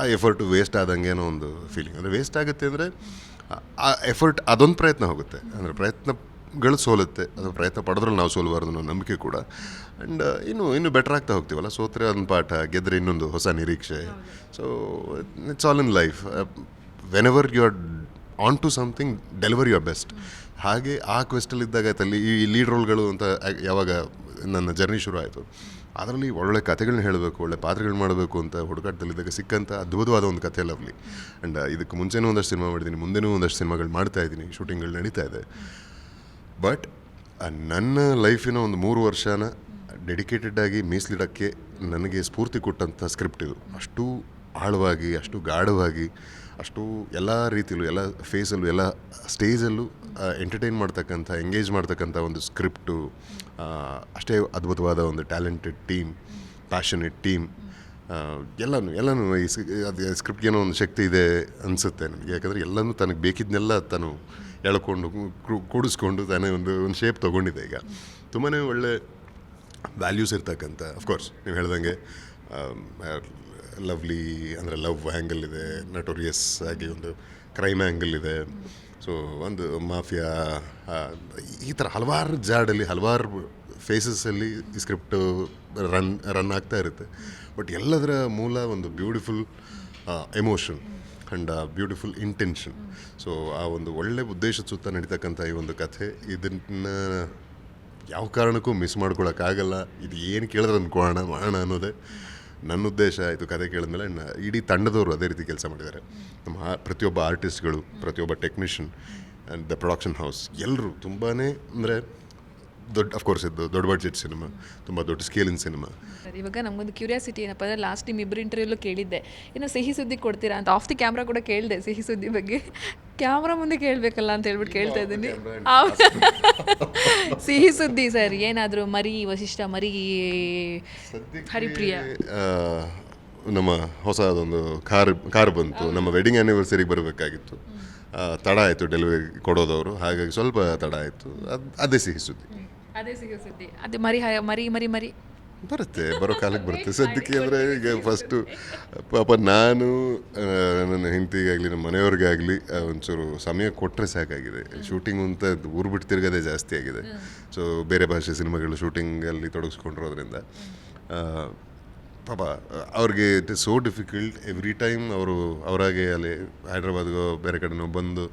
ಆ ಎಫರ್ಟು ವೇಸ್ಟ್ ಆದಂಗೆ ಅನ್ನೋ ಒಂದು ಫೀಲಿಂಗ್ ಅಂದರೆ ವೇಸ್ಟ್ ಆಗುತ್ತೆ ಅಂದರೆ ಆ ಎಫರ್ಟ್ ಅದೊಂದು ಪ್ರಯತ್ನ ಹೋಗುತ್ತೆ. ಅಂದರೆ ಪ್ರಯತ್ನಗಳು ಸೋಲುತ್ತೆ. ಅದು ಪ್ರಯತ್ನ ಪಡೆದ್ರಲ್ಲಿ ನಾವು ಸೋಲಬಾರ್ದು ಅನ್ನೋ ನಂಬಿಕೆ ಕೂಡ. ಆ್ಯಂಡ್ ಇನ್ನು ಇನ್ನು ಬೆಟರ್ ಆಗ್ತಾ ಹೋಗ್ತೀವಲ್ಲ? ಸೋತ್ರೆ ಒಂದು ಪಾಠ ಗೆದ್ದರೆ ಇನ್ನೊಂದು ಹೊಸ ನಿರೀಕ್ಷೆ. So it's all in life whenever you are on to something deliver your best ಹಾಗೆ ಆ ಕ್ವೆಸ್ಟಲ್ಲಿದ್ದಾಗ ಆಯ್ತಲ್ಲಿ, ಈ ಲೀಡ್ ರೋಲ್ಗಳು ಅಂತ ಯಾವಾಗ ನನ್ನ ಜರ್ನಿ ಶುರು ಆಯಿತು. ಅದರಲ್ಲಿ ಒಳ್ಳೆ ಕಥೆಗಳನ್ನ ಹೇಳಬೇಕು, ಒಳ್ಳೆ ಪಾತ್ರಗಳು ಮಾಡಬೇಕು ಅಂತ ಹುಡುಕಾಟದಲ್ಲಿದ್ದಾಗ ಸಿಕ್ಕಂಥ ಅದ್ಭುತವಾದ ಒಂದು ಕಥೆ ಲವ್ಲಿ. ಆ್ಯಂಡ್ ಇದಕ್ಕೆ ಮುಂಚೆನೂ ಒಂದಷ್ಟು ಸಿನಿಮಾ ಮಾಡಿದ್ದೀನಿ ಮುಂದೆನೂ ಒಂದಷ್ಟು ಸಿನಿಮಾಗಳು ಮಾಡ್ತಾ ಇದ್ದೀನಿ, ಶೂಟಿಂಗ್ಗಳು ನಡೀತಾ ಇದೆ. ಬಟ್ ನನ್ನ ಲೈಫಿನ ಒಂದು ಮೂರು ವರ್ಷನ ಡೆಡಿಕೇಟೆಡ್ ಆಗಿ ಮೀಸಲಿಡೋಕ್ಕೆ ನನಗೆ ಸ್ಫೂರ್ತಿ ಕೊಟ್ಟಂಥ ಸ್ಕ್ರಿಪ್ಟ್ ಇದು. ಅಷ್ಟು ಆಳವಾಗಿ, ಅಷ್ಟು ಗಾಢವಾಗಿ, ಅಷ್ಟು ಎಲ್ಲ ರೀತಿಯಲ್ಲೂ ಎಲ್ಲ ಫೇಸಲ್ಲೂ ಎಲ್ಲ ಸ್ಟೇಜಲ್ಲೂ ಎಂಟರ್ಟೈನ್ ಮಾಡ್ತಕ್ಕಂಥ ಎಂಗೇಜ್ ಮಾಡ್ತಕ್ಕಂಥ ಒಂದು ಸ್ಕ್ರಿಪ್ಟು ಅಷ್ಟೇ ಅದ್ಭುತವಾದ ಒಂದು ಟ್ಯಾಲೆಂಟೆಡ್ ಟೀಮ್ ಪ್ಯಾಷನೆಟ್ ಟೀಮ್ ಎಲ್ಲನೂ ಎಲ್ಲನೂ ಈ ಸ್- ಅದು ಸ್ಕ್ರಿಪ್ಟ್ಗೆ ಏನೋ ಒಂದು ಶಕ್ತಿ ಇದೆ ಅನಿಸುತ್ತೆ ನನಗೆ ಯಾಕಂದರೆ ಎಲ್ಲನೂ ತನಗೆ ಬೇಕಿದ್ದನ್ನೆಲ್ಲ ತಾನು ಎಳ್ಕೊಂಡು ಕೂಡಿಸ್ಕೊಂಡು ತಾನೇ ಒಂದು ಒಂದು ಶೇಪ್ ತೊಗೊಂಡಿದೆ ಈಗ. ತುಂಬಾ ಒಳ್ಳೆ ವ್ಯಾಲ್ಯೂಸ್ ಇರ್ತಕ್ಕಂಥ ಅಫ್ಕೋರ್ಸ್ ನೀವು ಹೇಳ್ದಂಗೆ ಲವ್ಲಿ ಅಂದರೆ ಲವ್ ಆ್ಯಂಗಲ್ ಇದೆ ನಟೋರಿಯಸ್ ಆಗಿ ಒಂದು ಕ್ರೈಮ್ ಆ್ಯಂಗಲ್ ಇದೆ. ಸೊ ಒಂದು ಮಾಫಿಯಾ ಈ ಥರ ಹಲವಾರು ಜಾಡಲ್ಲಿ, ಹಲವಾರು ಫೇಸಸ್ಸಲ್ಲಿ ಈ ಸ್ಕ್ರಿಪ್ಟು ರನ್ ರನ್ ಆಗ್ತಾ ಇರುತ್ತೆ. ಬಟ್ ಎಲ್ಲದರ ಮೂಲ ಒಂದು beautiful emotion and beautiful intention so ಆ ಒಂದು ಒಳ್ಳೆ ಉದ್ದೇಶದ ಸುತ್ತ ನಡೀತಕ್ಕಂಥ ಈ ಒಂದು ಕಥೆ, ಇದನ್ನು ಯಾವ ಕಾರಣಕ್ಕೂ ಮಿಸ್ ಮಾಡ್ಕೊಳಕ್ಕಾಗಲ್ಲ. ಇದು ಏನು ಕೇಳಿದ್ರೆ ಅಂದ್ಕೊಳ್ಳೋಣ ಮಾಡೋಣ ಅನ್ನೋದೇ ನನ್ನ ಉದ್ದೇಶ. ಆಯಿತು ಕತೆ ಕೇಳಿದ್ಮೇಲೆ ಇಡೀ ತಂಡದವರು ಅದೇ ರೀತಿ ಕೆಲಸ ಮಾಡಿದ್ದಾರೆ. ನಮ್ಮ ಪ್ರತಿಯೊಬ್ಬ ಆರ್ಟಿಸ್ಟ್ಗಳು ಪ್ರತಿಯೊಬ್ಬ technician and the production house ಎಲ್ಲರೂ ತುಂಬಾ ಅಂದರೆ ದೊಡ್ಡ ಅಫ್ಕೋರ್ಸ್ ಇದು ದೊಡ್ಡ ಬಡ್ಜೆಟ್ ಸಿನಿಮಾ ತುಂಬ ದೊಡ್ಡ ಸ್ಕೇಲಿನ ಸಿನಿಮಾ
ಸರ್ ಇವಾಗ ನಮಗೊಂದು ಕ್ಯೂರಿಯಾಸಿಟಿ ಏನಪ್ಪ ಅಂದರೆ ಲಾಸ್ಟ್ ನಿಮ್ಮ ಇಬ್ಬರು ಇಂಟರ್ವ್ಯೂಲು ಕೇಳಿದ್ದೆ. ಇನ್ನು ಸಿಹಿ ಸುದ್ದಿ ಕೊಡ್ತೀರಾ ಅಂತ ಆಫ್ ದಿ ಕ್ಯಾಮ್ರಾ ಕೂಡ ಕೇಳಿದೆ ಸಿಹಿ ಸುದ್ದಿ ಬಗ್ಗೆ. ಕ್ಯಾಮ್ರಾ ಮುಂದೆ ಕೇಳಬೇಕಲ್ಲ ಅಂತ ಹೇಳ್ಬಿಟ್ಟು ಕೇಳ್ತಾ ಇದ್ದೀನಿ. [laughs] ಸಿಹಿ ಸುದ್ದಿ ಸರ್ ಏನಾದರೂ ಮರಿ ವಶಿಷ್ಠ ಮರಿ ಹರಿಪ್ರಿಯ?
ನಮ್ಮ ಹೊಸದೊಂದು ಕಾರ್ ಕಾರ್ ಬಂತು. ನಮ್ಮ ವೆಡ್ಡಿಂಗ್ ಆ್ಯನಿವರ್ಸರಿಗೆ ಬರಬೇಕಾಗಿತ್ತು. ತಡ ಆಯಿತು ಡೆಲಿವರಿ ಕೊಡೋದವರು. ಹಾಗಾಗಿ ಸ್ವಲ್ಪ ತಡ ಆಯಿತು. ಅದು ಅದೇ ಸಿಹಿ ಸುದ್ದಿ.
ಅದೇ ಸಿಹಿ ಸುದ್ದಿ. ಅದೇ ಮರಿ ಹ- ಮರಿ ಮರಿ ಮರಿ.
ಬರುತ್ತೆ ಬರೋ ಕಾಲಕ್ಕೆ ಬರುತ್ತೆ. [laughs] ಸದ್ಯಕ್ಕೆ ಅಂದರೆ ಈಗ ಫಸ್ಟು ಪಾಪ ನಾನು ಆ, ನನ್ನ ಹೆಂಡತಿಗಾಗಲಿ ನಮ್ಮ ಮನೆಯವ್ರಿಗಾಗಲಿ ಆಗಲಿ ಒಂಚೂರು ಸಮಯ ಕೊಟ್ಟರೆ ಸಾಕಾಗಿದೆ. ಶೂಟಿಂಗ್ ಅಂತ ಊರು ಬಿಟ್ಟು ತಿರ್ಗೋದೇ ಜಾಸ್ತಿ ಆಗಿದೆ. ಸೊ ಬೇರೆ ಭಾಷೆ ಸಿನಿಮಾಗಳು ಶೂಟಿಂಗಲ್ಲಿ ತೊಡಗಿಸ್ಕೊಂಡಿರೋದ್ರಿಂದ ಆ, ಪಾಪ ಅವ್ರಿಗೆ it is so difficult every time ಅವರು ಅವರಾಗೆ ಅಲ್ಲಿ ಹೈದ್ರಾಬಾದ್ಗೋ ಬೇರೆ ಕಡೆನೋ ಬಂದು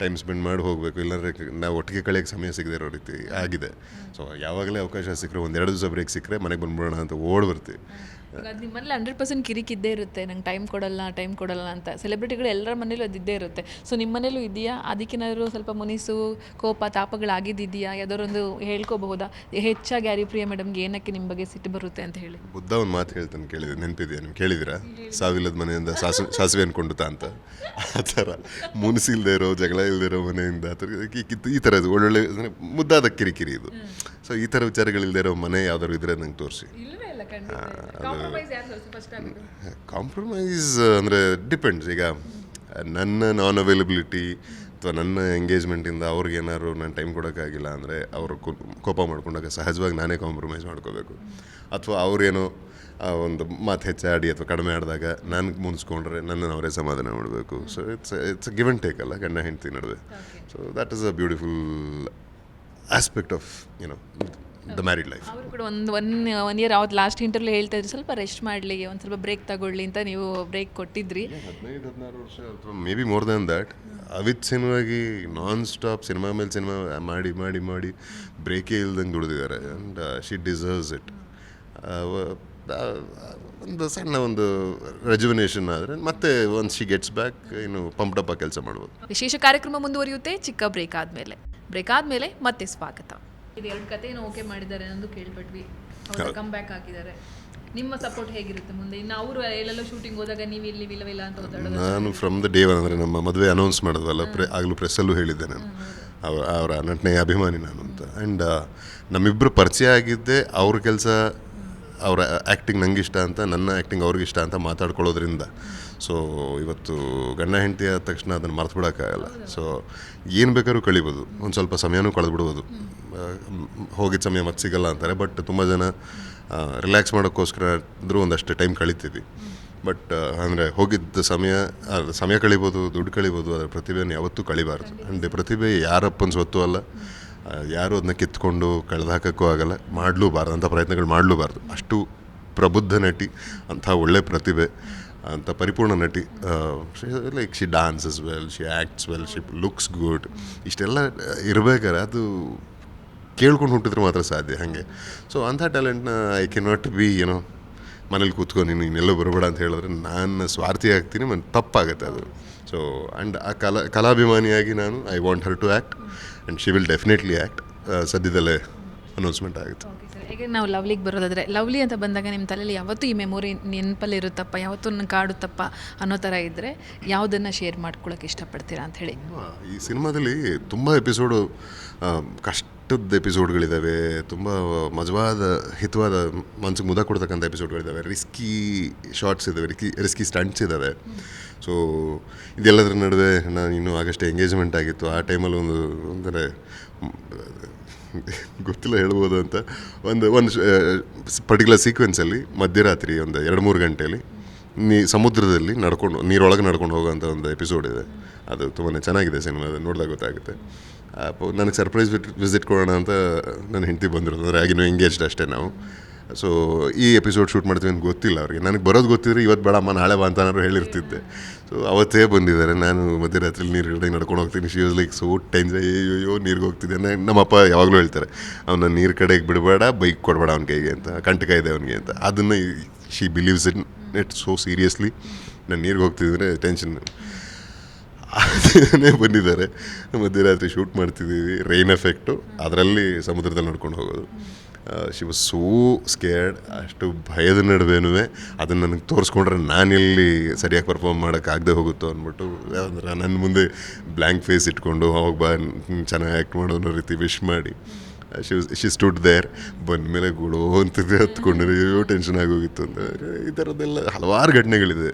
ಟೈಮ್ ಸ್ಪೆಂಡ್ ಮಾಡಿ ಹೋಗಬೇಕು. ಇಲ್ಲಾಂದರೆ ನಾವು ಒಟ್ಟಿಗೆ ಕಳೆಯೋಕ್ಕೆ ಸಮಯ ಸಿಗದೇ ಇರೋ ರೀತಿ ಆಗಿದೆ. ಸೊ ಯಾವಾಗಲೇ ಅವಕಾಶ ಸಿಕ್ಕರೆ ಒಂದೆರಡು ದಿವಸ ಬ್ರೇಕ್ ಸಿಕ್ಕರೆ ಮನೆಗೆ ಬಂದ್ಬಿಡೋಣ ಅಂತ ಓಡ್ ಬರ್ತೀವಿ.
ಅದು ನಿಮ್ಮಲ್ಲಿ ಹಂಡ್ರೆಡ್ ಪರ್ಸೆಂಟ್ ಕಿರಿಕಿದ್ದೇ ಇರುತ್ತೆ. ನಂಗೆ ಟೈಮ್ ಕೊಡಲ್ಲ ಟೈಮ್ ಕೊಡಲ್ಲ ಅಂತ. ಸೆಲೆಬ್ರಿಟಿಗಳು ಎಲ್ಲರ ಮನೇಲೂ ಅದಿದ್ದೇ ಇರುತ್ತೆ. ಸೊ ನಿಮ್ಮ ಮನೇಲೂ ಇದೆಯಾ ಅದಕ್ಕೇನಾದ್ರು ಸ್ವಲ್ಪ ಮುನಿಸು ಕೋಪ ತಾಪಗಳಾಗಿದ್ದಿದೆಯಾ ಯಾವ್ದಾರೊಂದು ಹೇಳ್ಕೋಬಹುದಾ? ಹೆಚ್ಚಾಗಿ ಹರಿಪ್ರಿಯ ಮೇಡಮ್ಗೆ ಏನಕ್ಕೆ ನಿಮ್ಮ ಬಗ್ಗೆ ಸಿಟ್ಟು ಬರುತ್ತೆ ಅಂತ ಹೇಳಿ.
ಬುದ್ಧ ಒಂದು ಮಾತು ಹೇಳ್ತಾನೆ ಕೇಳಿದೆ. ನೆನಪಿದೆಯಾ? ನೀವು ಕೇಳಿದಿರಾ? ಸಾವಿಲ್ಲದ ಮನೆಯಿಂದ ಸಾಸು ಸಾಸಿವೆ ಅನ್ಕೊಂಡುತ್ತಾ ಅಂತ. ಆ ಥರ. ಮುನಿಸಿಲ್ದೇ ಇರೋ ಜಗಳ ಇಲ್ಲದೆ ಇರೋ ಮನೆಯಿಂದ ಆ ಥರ. ಈ- ಥರ ಒಳ್ಳೊಳ್ಳೆ ಮುದ್ದಾದ ಕಿರಿಕಿರಿ ಇದು. ಸೊ ಈ ಥರ ವಿಚಾರಗಳಿಲ್ಲದೆ ಇರೋ ಮನೆ ಯಾವ್ದಾದ್ರು ಇದ್ರೆ ನಂಗೆ ತೋರಿಸಿ.
ಕಾಂಪ್ರಮೈಸ್
ಅಂದರೆ ಡಿಪೆಂಡ್ಸ್ ಈಗ ನನ್ನ ನಾನ್ ಅವೈಲಬಿಲಿಟಿ ಅಥವಾ ನನ್ನ ಎಂಗೇಜ್ಮೆಂಟಿಂದ ಅವ್ರಿಗೆ ಏನಾದ್ರು ನಾನು ಟೈಮ್ ಕೊಡೋಕ್ಕಾಗಿಲ್ಲ ಅಂದರೆ ಅವರು ಕೋಪ ಮಾಡ್ಕೊಂಡಾಗ ಸಹಜವಾಗಿ ನಾನೇ ಕಾಂಪ್ರಮೈಸ್ ಮಾಡ್ಕೋಬೇಕು. ಅಥವಾ ಅವ್ರೇನೋ ಒಂದು ಮಾತು ಹೆಚ್ಚಾಡಿ ಅಥವಾ ಕಡಿಮೆ ಆಡಿದಾಗ ನನಗೆ ಮುನ್ಸ್ಕೊಂಡ್ರೆ ನನ್ನನ್ನು ಅವರೇ ಸಮಾಧಾನ ಮಾಡಬೇಕು. So it's it's give and take ಅಲ್ಲ ಗಂಡ ಹೆಂಡ್ತಿ ನಡುವೆ. So that is a beautiful aspect of you know the married life
ಅವರು ಕೂಡ ಒಂದು ಒನ್ ಒನ್ ಇಯರ್ ಅವತ್ತು ಲಾಸ್ಟ್ ಇಂಟರ್ವ್ಯೂ ಹೇಳ್ತಾ ಇದ್ರು ಸ್ವಲ್ಪ ರೆಸ್ಟ್ ಮಾಡಲಿ ಒಂದು ಸ್ವಲ್ಪ ಬ್ರೇಕ್ ತಗೊಳ್ಳಿ ಅಂತ ನೀವು ಬ್ರೇಕ್ ಕೊಟ್ಟಿದ್ರಿ.
ಹದಿನೈದು ಹದಿನಾರು ವರ್ಷ ಅಥವಾ maybe more than that ಅವಿತ್ ಸಿನಿಮಾಗಿ ನಾನ್ ಸ್ಟಾಪ್ ಸಿನಿಮಾ ಮೇಲೆ ಸಿನಿಮಾ ಮಾಡಿ ಮಾಡಿ ಮಾಡಿ ಬ್ರೇಕೇ ಇಲ್ದಂಗೆ ದುಡಿದಿದ್ದಾರೆ. ಆ್ಯಂಡ್ ಶಿ ಡಿಸರ್ವ್ಸ್ ಇಟ್ ಒಂದು ಸಣ್ಣ ಒಂದು ರೆಜುವಿನೇಷನ್ ಆದರೆ ಮತ್ತೆ ಒನ್ಸ್ ಶಿ ಗೆಟ್ಸ್ ಬ್ಯಾಕ್ ಇನ್ನು ಪಂಪ್ಡಪ್ಪ ಕೆಲಸ ಮಾಡ್ಬೋದು.
ವಿಶೇಷ ಕಾರ್ಯಕ್ರಮ ಮುಂದುವರಿಯುತ್ತೆ ಚಿಕ್ಕ ಬ್ರೇಕ್ ಆದಮೇಲೆ. ಬ್ರೇಕ್ ಆದಮೇಲೆ ಮತ್ತೆ ಸ್ವಾಗತ. ಇದು ಎರಡು ಕಥೆನ ಓಕೆ ಮಾಡಿದ್ದಾರೆ ಅನ್ನೋದು ಕೇಳ್ಪಟ್ವಿ. ಅವ್ರು ಕಮ್ ಬ್ಯಾಕ್ ಹಾಕಿದ್ದಾರೆ. ನಿಮ್ಮ ಸಪೋರ್ಟ್ ಹೇಗಿರುತ್ತೆ ಮುಂದೆ? ಇನ್ನು ಅವರು ಎಲ್ಲೆಲ್ಲೋ ಶೂಟಿಂಗ್ ಹೋದಾಗ ನೀವು ಇಲ್ಲಿ ಇಲ್ಲವಿಲ್ಲ ಅಂತ ಓದಾಡೋದು
ನಾನು ಫ್ರಮ್ ದ ಡೇ ಒನ್ ಅಂದರೆ ನಮ್ಮ ಮದುವೆ ಅನೌನ್ಸ್ ಮಾಡಿದ್ವಲ್ಲ ಪ್ರೆ ಆಗಲೂ ಪ್ರೆಸ್ಸಲ್ಲೂ ಹೇಳಿದ್ದೆ ನಾನು. ಅವರ ಅವರ ನಟನೆಯ ಅಭಿಮಾನಿ ನಾನು ಅಂತ. ಆ್ಯಂಡ್ ನಮ್ಮಿಬ್ಬರು ಪರಿಚಯ ಆಗಿದ್ದೆ ಅವ್ರ ಕೆಲಸ ಅವರ ಆ್ಯಕ್ಟಿಂಗ್ ನಂಗೆ ಇಷ್ಟ ಅಂತ ನನ್ನ ಆ್ಯಕ್ಟಿಂಗ್ ಅವ್ರಿಗೆ ಇಷ್ಟ ಅಂತ ಮಾತಾಡ್ಕೊಳ್ಳೋದ್ರಿಂದ. ಸೊ ಇವತ್ತು ಗಂಡ ಹೆಂಡತಿ ಆದ ತಕ್ಷಣ ಅದನ್ನು ಮರ್ತು ಬಿಡೋಕ್ಕಾಗಲ್ಲ ಸೊ ಏನು ಬೇಕಾದ್ರೂ ಕಳಿಬೋದು. ಒಂದು ಸ್ವಲ್ಪ ಸಮಯನೂ ಕಳೆದ್ಬಿಡ್ಬೋದು. ಹೋಗಿದ್ದ ಸಮಯ ಮತ್ತೆ ಸಿಗಲ್ಲ ಅಂತಾರೆ ಬಟ್ ತುಂಬ ಜನ ರಿಲ್ಯಾಕ್ಸ್ ಮಾಡೋಕ್ಕೋಸ್ಕರ ಆದರೂ ಒಂದಷ್ಟು ಟೈಮ್ ಕಳೀತಿದ್ವಿ ಬಟ್ ಅಂದರೆ ಹೋಗಿದ್ದ ಸಮಯ ಸಮಯ ಕಳಿಬೋದು, ದುಡ್ಡು ಕಳಿಬೋದು, ಅದರ ಪ್ರತಿಭೆಯನ್ನು ಯಾವತ್ತೂ ಕಳಿಬಾರ್ದು. ಅಂದರೆ ಪ್ರತಿಭೆ ಯಾರಪ್ಪನ ಸ್ವತ್ತು ಅಲ್ಲ. ಯಾರು ಅದನ್ನ ಕಿತ್ಕೊಂಡು ಕಳೆದು ಹಾಕೋಕ್ಕೂ ಆಗಲ್ಲ. ಮಾಡಲೂಬಾರ್ದು, ಅಂಥ ಪ್ರಯತ್ನಗಳು ಮಾಡಲೂಬಾರ್ದು. ಅಷ್ಟು ಪ್ರಬುದ್ಧ ನಟಿ, ಅಂಥ ಒಳ್ಳೆ ಪ್ರತಿಭೆ, ಅಂಥ ಪರಿಪೂರ್ಣ ನಟಿ. Like she dances well she acts well she looks good ಇಷ್ಟೆಲ್ಲ ಇರಬೇಕಾದ್ರೆ ಅದು ಕೇಳ್ಕೊಂಡು ಹುಟ್ಟಿದ್ರೆ ಮಾತ್ರ ಸಾಧ್ಯ ಹಾಗೆ. ಸೊ ಅಂಥ ಟ್ಯಾಲೆಂಟ್ನ ಐ ಕೆನ್ ನಾಟ್ ಬಿ ಏನೋ ಮನೇಲಿ ಕೂತ್ಕೊಂಡು ನೀನು ಇನ್ನೆಲ್ಲೋ ಬರಬೇಡ ಅಂತ ಹೇಳಿದ್ರೆ ನಾನು ಸ್ವಾರ್ಥಿ ಆಗ್ತೀನಿ ಮತ್ತು ತಪ್ಪಾಗುತ್ತೆ ಅದು. ಸೊ ಆ್ಯಂಡ್ ಆ ಕಲಾ, ಕಲಾಭಿಮಾನಿಯಾಗಿ ನಾನು I want her to act and she will definitely act ಸದ್ಯದಲ್ಲೇ ಅನೌನ್ಸ್ಮೆಂಟ್ ಆಗುತ್ತೆ.
ಈಗ ನಾವು ಲವ್ಲಿಗೆ ಬರೋದಾದ್ರೆ ಲವ್ಲಿ ಅಂತ ಬಂದಾಗ ನಿಮ್ಮ ತಲೆಯಲ್ಲಿ ಯಾವತ್ತೂ ಈ ಮೆಮೊರಿ ನೆನಪಲ್ಲಿ ಇರುತ್ತಪ್ಪ ಯಾವತ್ತೂ ನನ್ನ ಕಾಡುತ್ತಪ್ಪ ಅನ್ನೋ ಥರ ಇದ್ದರೆ ಯಾವುದನ್ನು ಶೇರ್ ಮಾಡ್ಕೊಳ್ಳೋಕೆ ಇಷ್ಟಪಡ್ತೀರಾ ಅಂತ ಹೇಳಿ.
ಈ ಸಿನಿಮಾದಲ್ಲಿ ತುಂಬ ಎಪಿಸೋಡು ಕಷ್ಟದ ಎಪಿಸೋಡ್ಗಳಿದ್ದಾವೆ ತುಂಬ ಮಜವಾದ ಹಿತವಾದ ಮನ್ಸಿಗೆ ಮುದ ಕೊಡ್ತಕ್ಕಂಥ ಎಪಿಸೋಡ್ಗಳಿದ್ದಾವೆ ರಿಸ್ಕಿ ಶಾರ್ಟ್ಸ್ ಇದ್ದಾವೆ ರಿಸ್ಕಿ ರಿಸ್ಕಿ ಸ್ಟಂಟ್ಸ್ ಇದ್ದಾವೆ ಸೊ ಇದೆಲ್ಲದರ ನಡುವೆ ನಾನು ಇನ್ನೂ ಆಗಷ್ಟೇ ಎಂಗೇಜ್ಮೆಂಟ್ ಆಗಿತ್ತು. ಆ ಟೈಮಲ್ಲಿ ಒಂದು ಅಂದರೆ [laughs] ಗೊತ್ತಿಲ್ಲ ಹೇಳ್ಬೋದು ಅಂತ. ಒಂದು ಒಂದು ಪರ್ಟಿಕ್ಯುಲರ್ ಸೀಕ್ವೆನ್ಸಲ್ಲಿ ಮಧ್ಯರಾತ್ರಿ ಒಂದು ಎರಡು, ಮೂರು ಗಂಟೆಯಲ್ಲಿ ನೀ, ಸಮುದ್ರದಲ್ಲಿ ನಡ್ಕೊಂಡು, ನೀರೊಳಗೆ ನಡ್ಕೊಂಡು ಹೋಗೋಂಥ ಒಂದು ಎಪಿಸೋಡ್ ಇದೆ. ಅದು ತುಂಬಾ ಚೆನ್ನಾಗಿದೆ ಸಿನಿಮಾ ಅದು ನೋಡಿದಾಗ ಗೊತ್ತಾಗುತ್ತೆ. ನನಗೆ ಸರ್ಪ್ರೈಸ್ ವಿಸಿಟ್ ಕೊಡೋಣ ಅಂತ ನನ್ನ ಹೆಂಡತಿ ಬಂದಿರೋದು ಅಂದರೆ ಆಗಿನೂ ಎಂಗೇಜ್ಡ್ ಅಷ್ಟೇ ನಾವು. ಸೊ ಈ ಎಪಿಸೋಡ್ ಶೂಟ್ ಮಾಡ್ತೀವಿ ಅಂತ ಗೊತ್ತಿಲ್ಲ ಅವ್ರಿಗೆ. ನನಗೆ ಬರೋದು ಗೊತ್ತಿದ್ರೆ ಇವತ್ತು ಬೇಡ ಅಮ್ಮ ನಾಳೆ ಬಾ ಅಂತ ನಾನು ಹೇಳಿರ್ತಿದ್ದೆ. ಸೊ ಅವತ್ತೇ ಬಂದಿದ್ದಾರೆ. ನಾನು ಮಧ್ಯರಾತ್ರಿ ನೀರುಗಡೆ ನಡ್ಕೊಂಡು ಹೋಗ್ತೀನಿ. She was like so tense ಅಯ್ಯೋ ನೀರಿಗೆ ಹೋಗ್ತಿದ್ದೆ ನಮ್ಮಪ್ಪ ಯಾವಾಗಲೂ ಹೇಳ್ತಾರೆ ಅವನ ನೀರು ಕಡೆಗೆ ಬಿಡಬೇಡ, ಬೈಕ್ ಕೊಡಬೇಡ ಅವ್ನ ಕೈಗೆ ಅಂತ, ಕಂಟಕ ಇದೆ ಅವನಿಗೆ ಅಂತ. ಅದನ್ನು she believes in it so seriously ನಾನು ನೀರಿಗೆ ಹೋಗ್ತಿದ್ರೆ ಟೆನ್ಷನ್ ಅದೇ ಬಂದಿದ್ದಾರೆ. ಮಧ್ಯರಾತ್ರಿ ಶೂಟ್ ಮಾಡ್ತಿದ್ದೀವಿ. ರೈನ್ ಎಫೆಕ್ಟು ಅದರಲ್ಲಿ ಸಮುದ್ರದಲ್ಲಿ ನಡ್ಕೊಂಡು ಹೋಗೋದು. ಶಿ ವಾಸ್ ಸೋ ಸ್ಕೇರ್ಡ್ ಅಷ್ಟು ಭಯದ ನಡುವೆನೂ ಅದನ್ನು ನನಗೆ ತೋರಿಸ್ಕೊಂಡ್ರೆ ನಾನೆಲ್ಲಿ ಸರಿಯಾಗಿ ಪರ್ಫಾರ್ಮ್ ಮಾಡೋಕ್ಕಾಗದೆ ಹೋಗುತ್ತೋ ಅಂದ್ಬಿಟ್ಟು ಅಂದ್ರೆ ನನ್ನ ಮುಂದೆ ಬ್ಲ್ಯಾಂಕ್ ಫೇಸ್ ಇಟ್ಕೊಂಡು ಅವಾಗ ಬಾ, ನೀನ್ ಚೆನ್ನಾಗಿ ಆ್ಯಕ್ಟ್ ಮಾಡೋ ಅನ್ನೋ ರೀತಿ ವಿಶ್ ಮಾಡಿ. ಶಿ ಶಿ ಸ್ಟುಡ್ ದೇರ್ ಬಂದ ಮೇಲೆ ಗುಳು ಅಂತಿದ್ದೆ ಹತ್ಕೊಂಡು ಅಯ್ಯೋ ಟೆನ್ಷನ್ ಆಗೋಗಿತ್ತು ಅಂತ. ಈ ಥರದ್ದೆಲ್ಲ ಹಲವಾರು ಘಟನೆಗಳಿದೆ.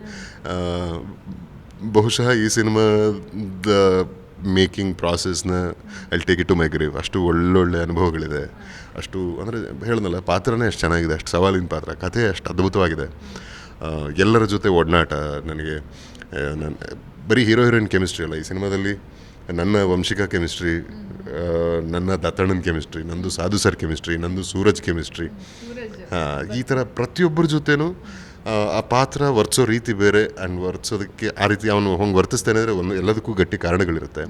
ಬಹುಶಃ ಈ ಸಿನಿಮಾದ making ಪ್ರಾಸೆಸ್ನ I take it to my ಅಷ್ಟು ಒಳ್ಳೊಳ್ಳೆ ಅನುಭವಗಳಿದೆ. ಅಷ್ಟು ಅಂದರೆ ಹೇಳಿದ್ನಲ್ಲ ಪಾತ್ರನೇ ಅಷ್ಟು ಚೆನ್ನಾಗಿದೆ ಅಷ್ಟು ಸವಾಲಿನ ಪಾತ್ರ ಕಥೆ ಅಷ್ಟು ಅದ್ಭುತವಾಗಿದೆ. ಎಲ್ಲರ ಜೊತೆ ಒಡನಾಟ ನನಗೆ ನನ್ನ ಬರೀ ಹೀರೋ ಹೀರೋಯಿನ್ ಕೆಮಿಸ್ಟ್ರಿ ಅಲ್ಲ ಈ ಸಿನಿಮಾದಲ್ಲಿ ನನ್ನ ವಂಶಿಕಾ ಕೆಮಿಸ್ಟ್ರಿ ನನ್ನ ದತ್ತಣ್ಣನ ಕೆಮಿಸ್ಟ್ರಿ ನಂದು ಸಾಧು ಸರ್ ಕೆಮಿಸ್ಟ್ರಿ ನಂದು ಸೂರಜ್ ಕೆಮಿಸ್ಟ್ರಿ. ಹಾಂ ಈ ಥರ ಪ್ರತಿಯೊಬ್ಬರ ಜೊತೆನೂ ಆ, ಆ ಪಾತ್ರ ವರ್ತಿಸೋ ರೀತಿ ಬೇರೆ ಆ್ಯಂಡ್ ವರ್ತಿಸೋದಕ್ಕೆ ಆ ರೀತಿ ಅವನು ಹಂಗೆ ವರ್ತಿಸ್ತಾನೆ ಅಂದರೆ ಒಂದು ಎಲ್ಲದಕ್ಕೂ ಗಟ್ಟಿ ಕಾರಣಗಳಿರುತ್ತೆ.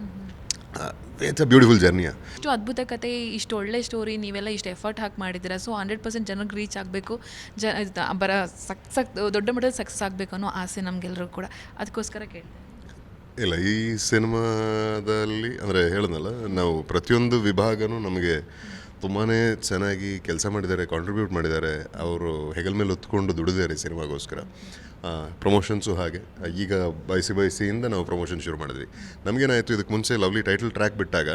ಇಟ್ಸ್ ಅ ಬ್ಯೂಟಿಫುಲ್ ಜರ್ನಿ
ಇಷ್ಟು ಅದ್ಭುತ ಕತೆ ಇಷ್ಟು ಒಳ್ಳೆ ಸ್ಟೋರಿ ನೀವೆಲ್ಲ ಇಷ್ಟು ಎಫರ್ಟ್ ಹಾಕಿ ಮಾಡಿದ್ದೀರಾ ಸೊ ಹಂಡ್ರೆಡ್ ಪರ್ಸೆಂಟ್ ಜನಕ್ಕೆ ರೀಚ್ ಆಗಬೇಕು. ಜ ಇದ್ ಬರ ಸಕ್ ಸಕ್ ದೊಡ್ಡ ಮಟ್ಟದ ಸಕ್ಸಸ್ ಆಗಬೇಕು ಅನ್ನೋ ಆಸೆ ನಮಗೆಲ್ಲರೂ ಕೂಡ. ಅದಕ್ಕೋಸ್ಕರ ಕೇಳ್ತೀನಿ
ಇಲ್ಲ ಈ ಸಿನಿಮಾದಲ್ಲಿ ಅಂದರೆ ಹೇಳಿದ್ನಲ್ಲ ನಾವು ಪ್ರತಿಯೊಂದು ವಿಭಾಗನೂ ನಮಗೆ ತುಂಬಾ ಚೆನ್ನಾಗಿ ಕೆಲಸ ಮಾಡಿದ್ದಾರೆ ಕಾಂಟ್ರಿಬ್ಯೂಟ್ ಮಾಡಿದ್ದಾರೆ. ಅವರು ಹೆಗಲ ಮೇಲೆ ಹೊತ್ಕೊಂಡು ದುಡಿದಾರೆ ಈ ಸಿನಿಮಾಗೋಸ್ಕರ. ಪ್ರಮೋಷನ್ಸು ಹಾಗೆ. ಈಗ ಬಯಸಿ ಬಯಸಿಯಿಂದ ನಾವು ಪ್ರಮೋಷನ್ ಶುರು ಮಾಡಿದ್ವಿ. ನಮಗೇನಾಯಿತು ಇದಕ್ಕೆ ಮುಂಚೆ ಲವ್ಲಿ ಟೈಟಲ್ ಟ್ರ್ಯಾಕ್ ಬಿಟ್ಟಾಗ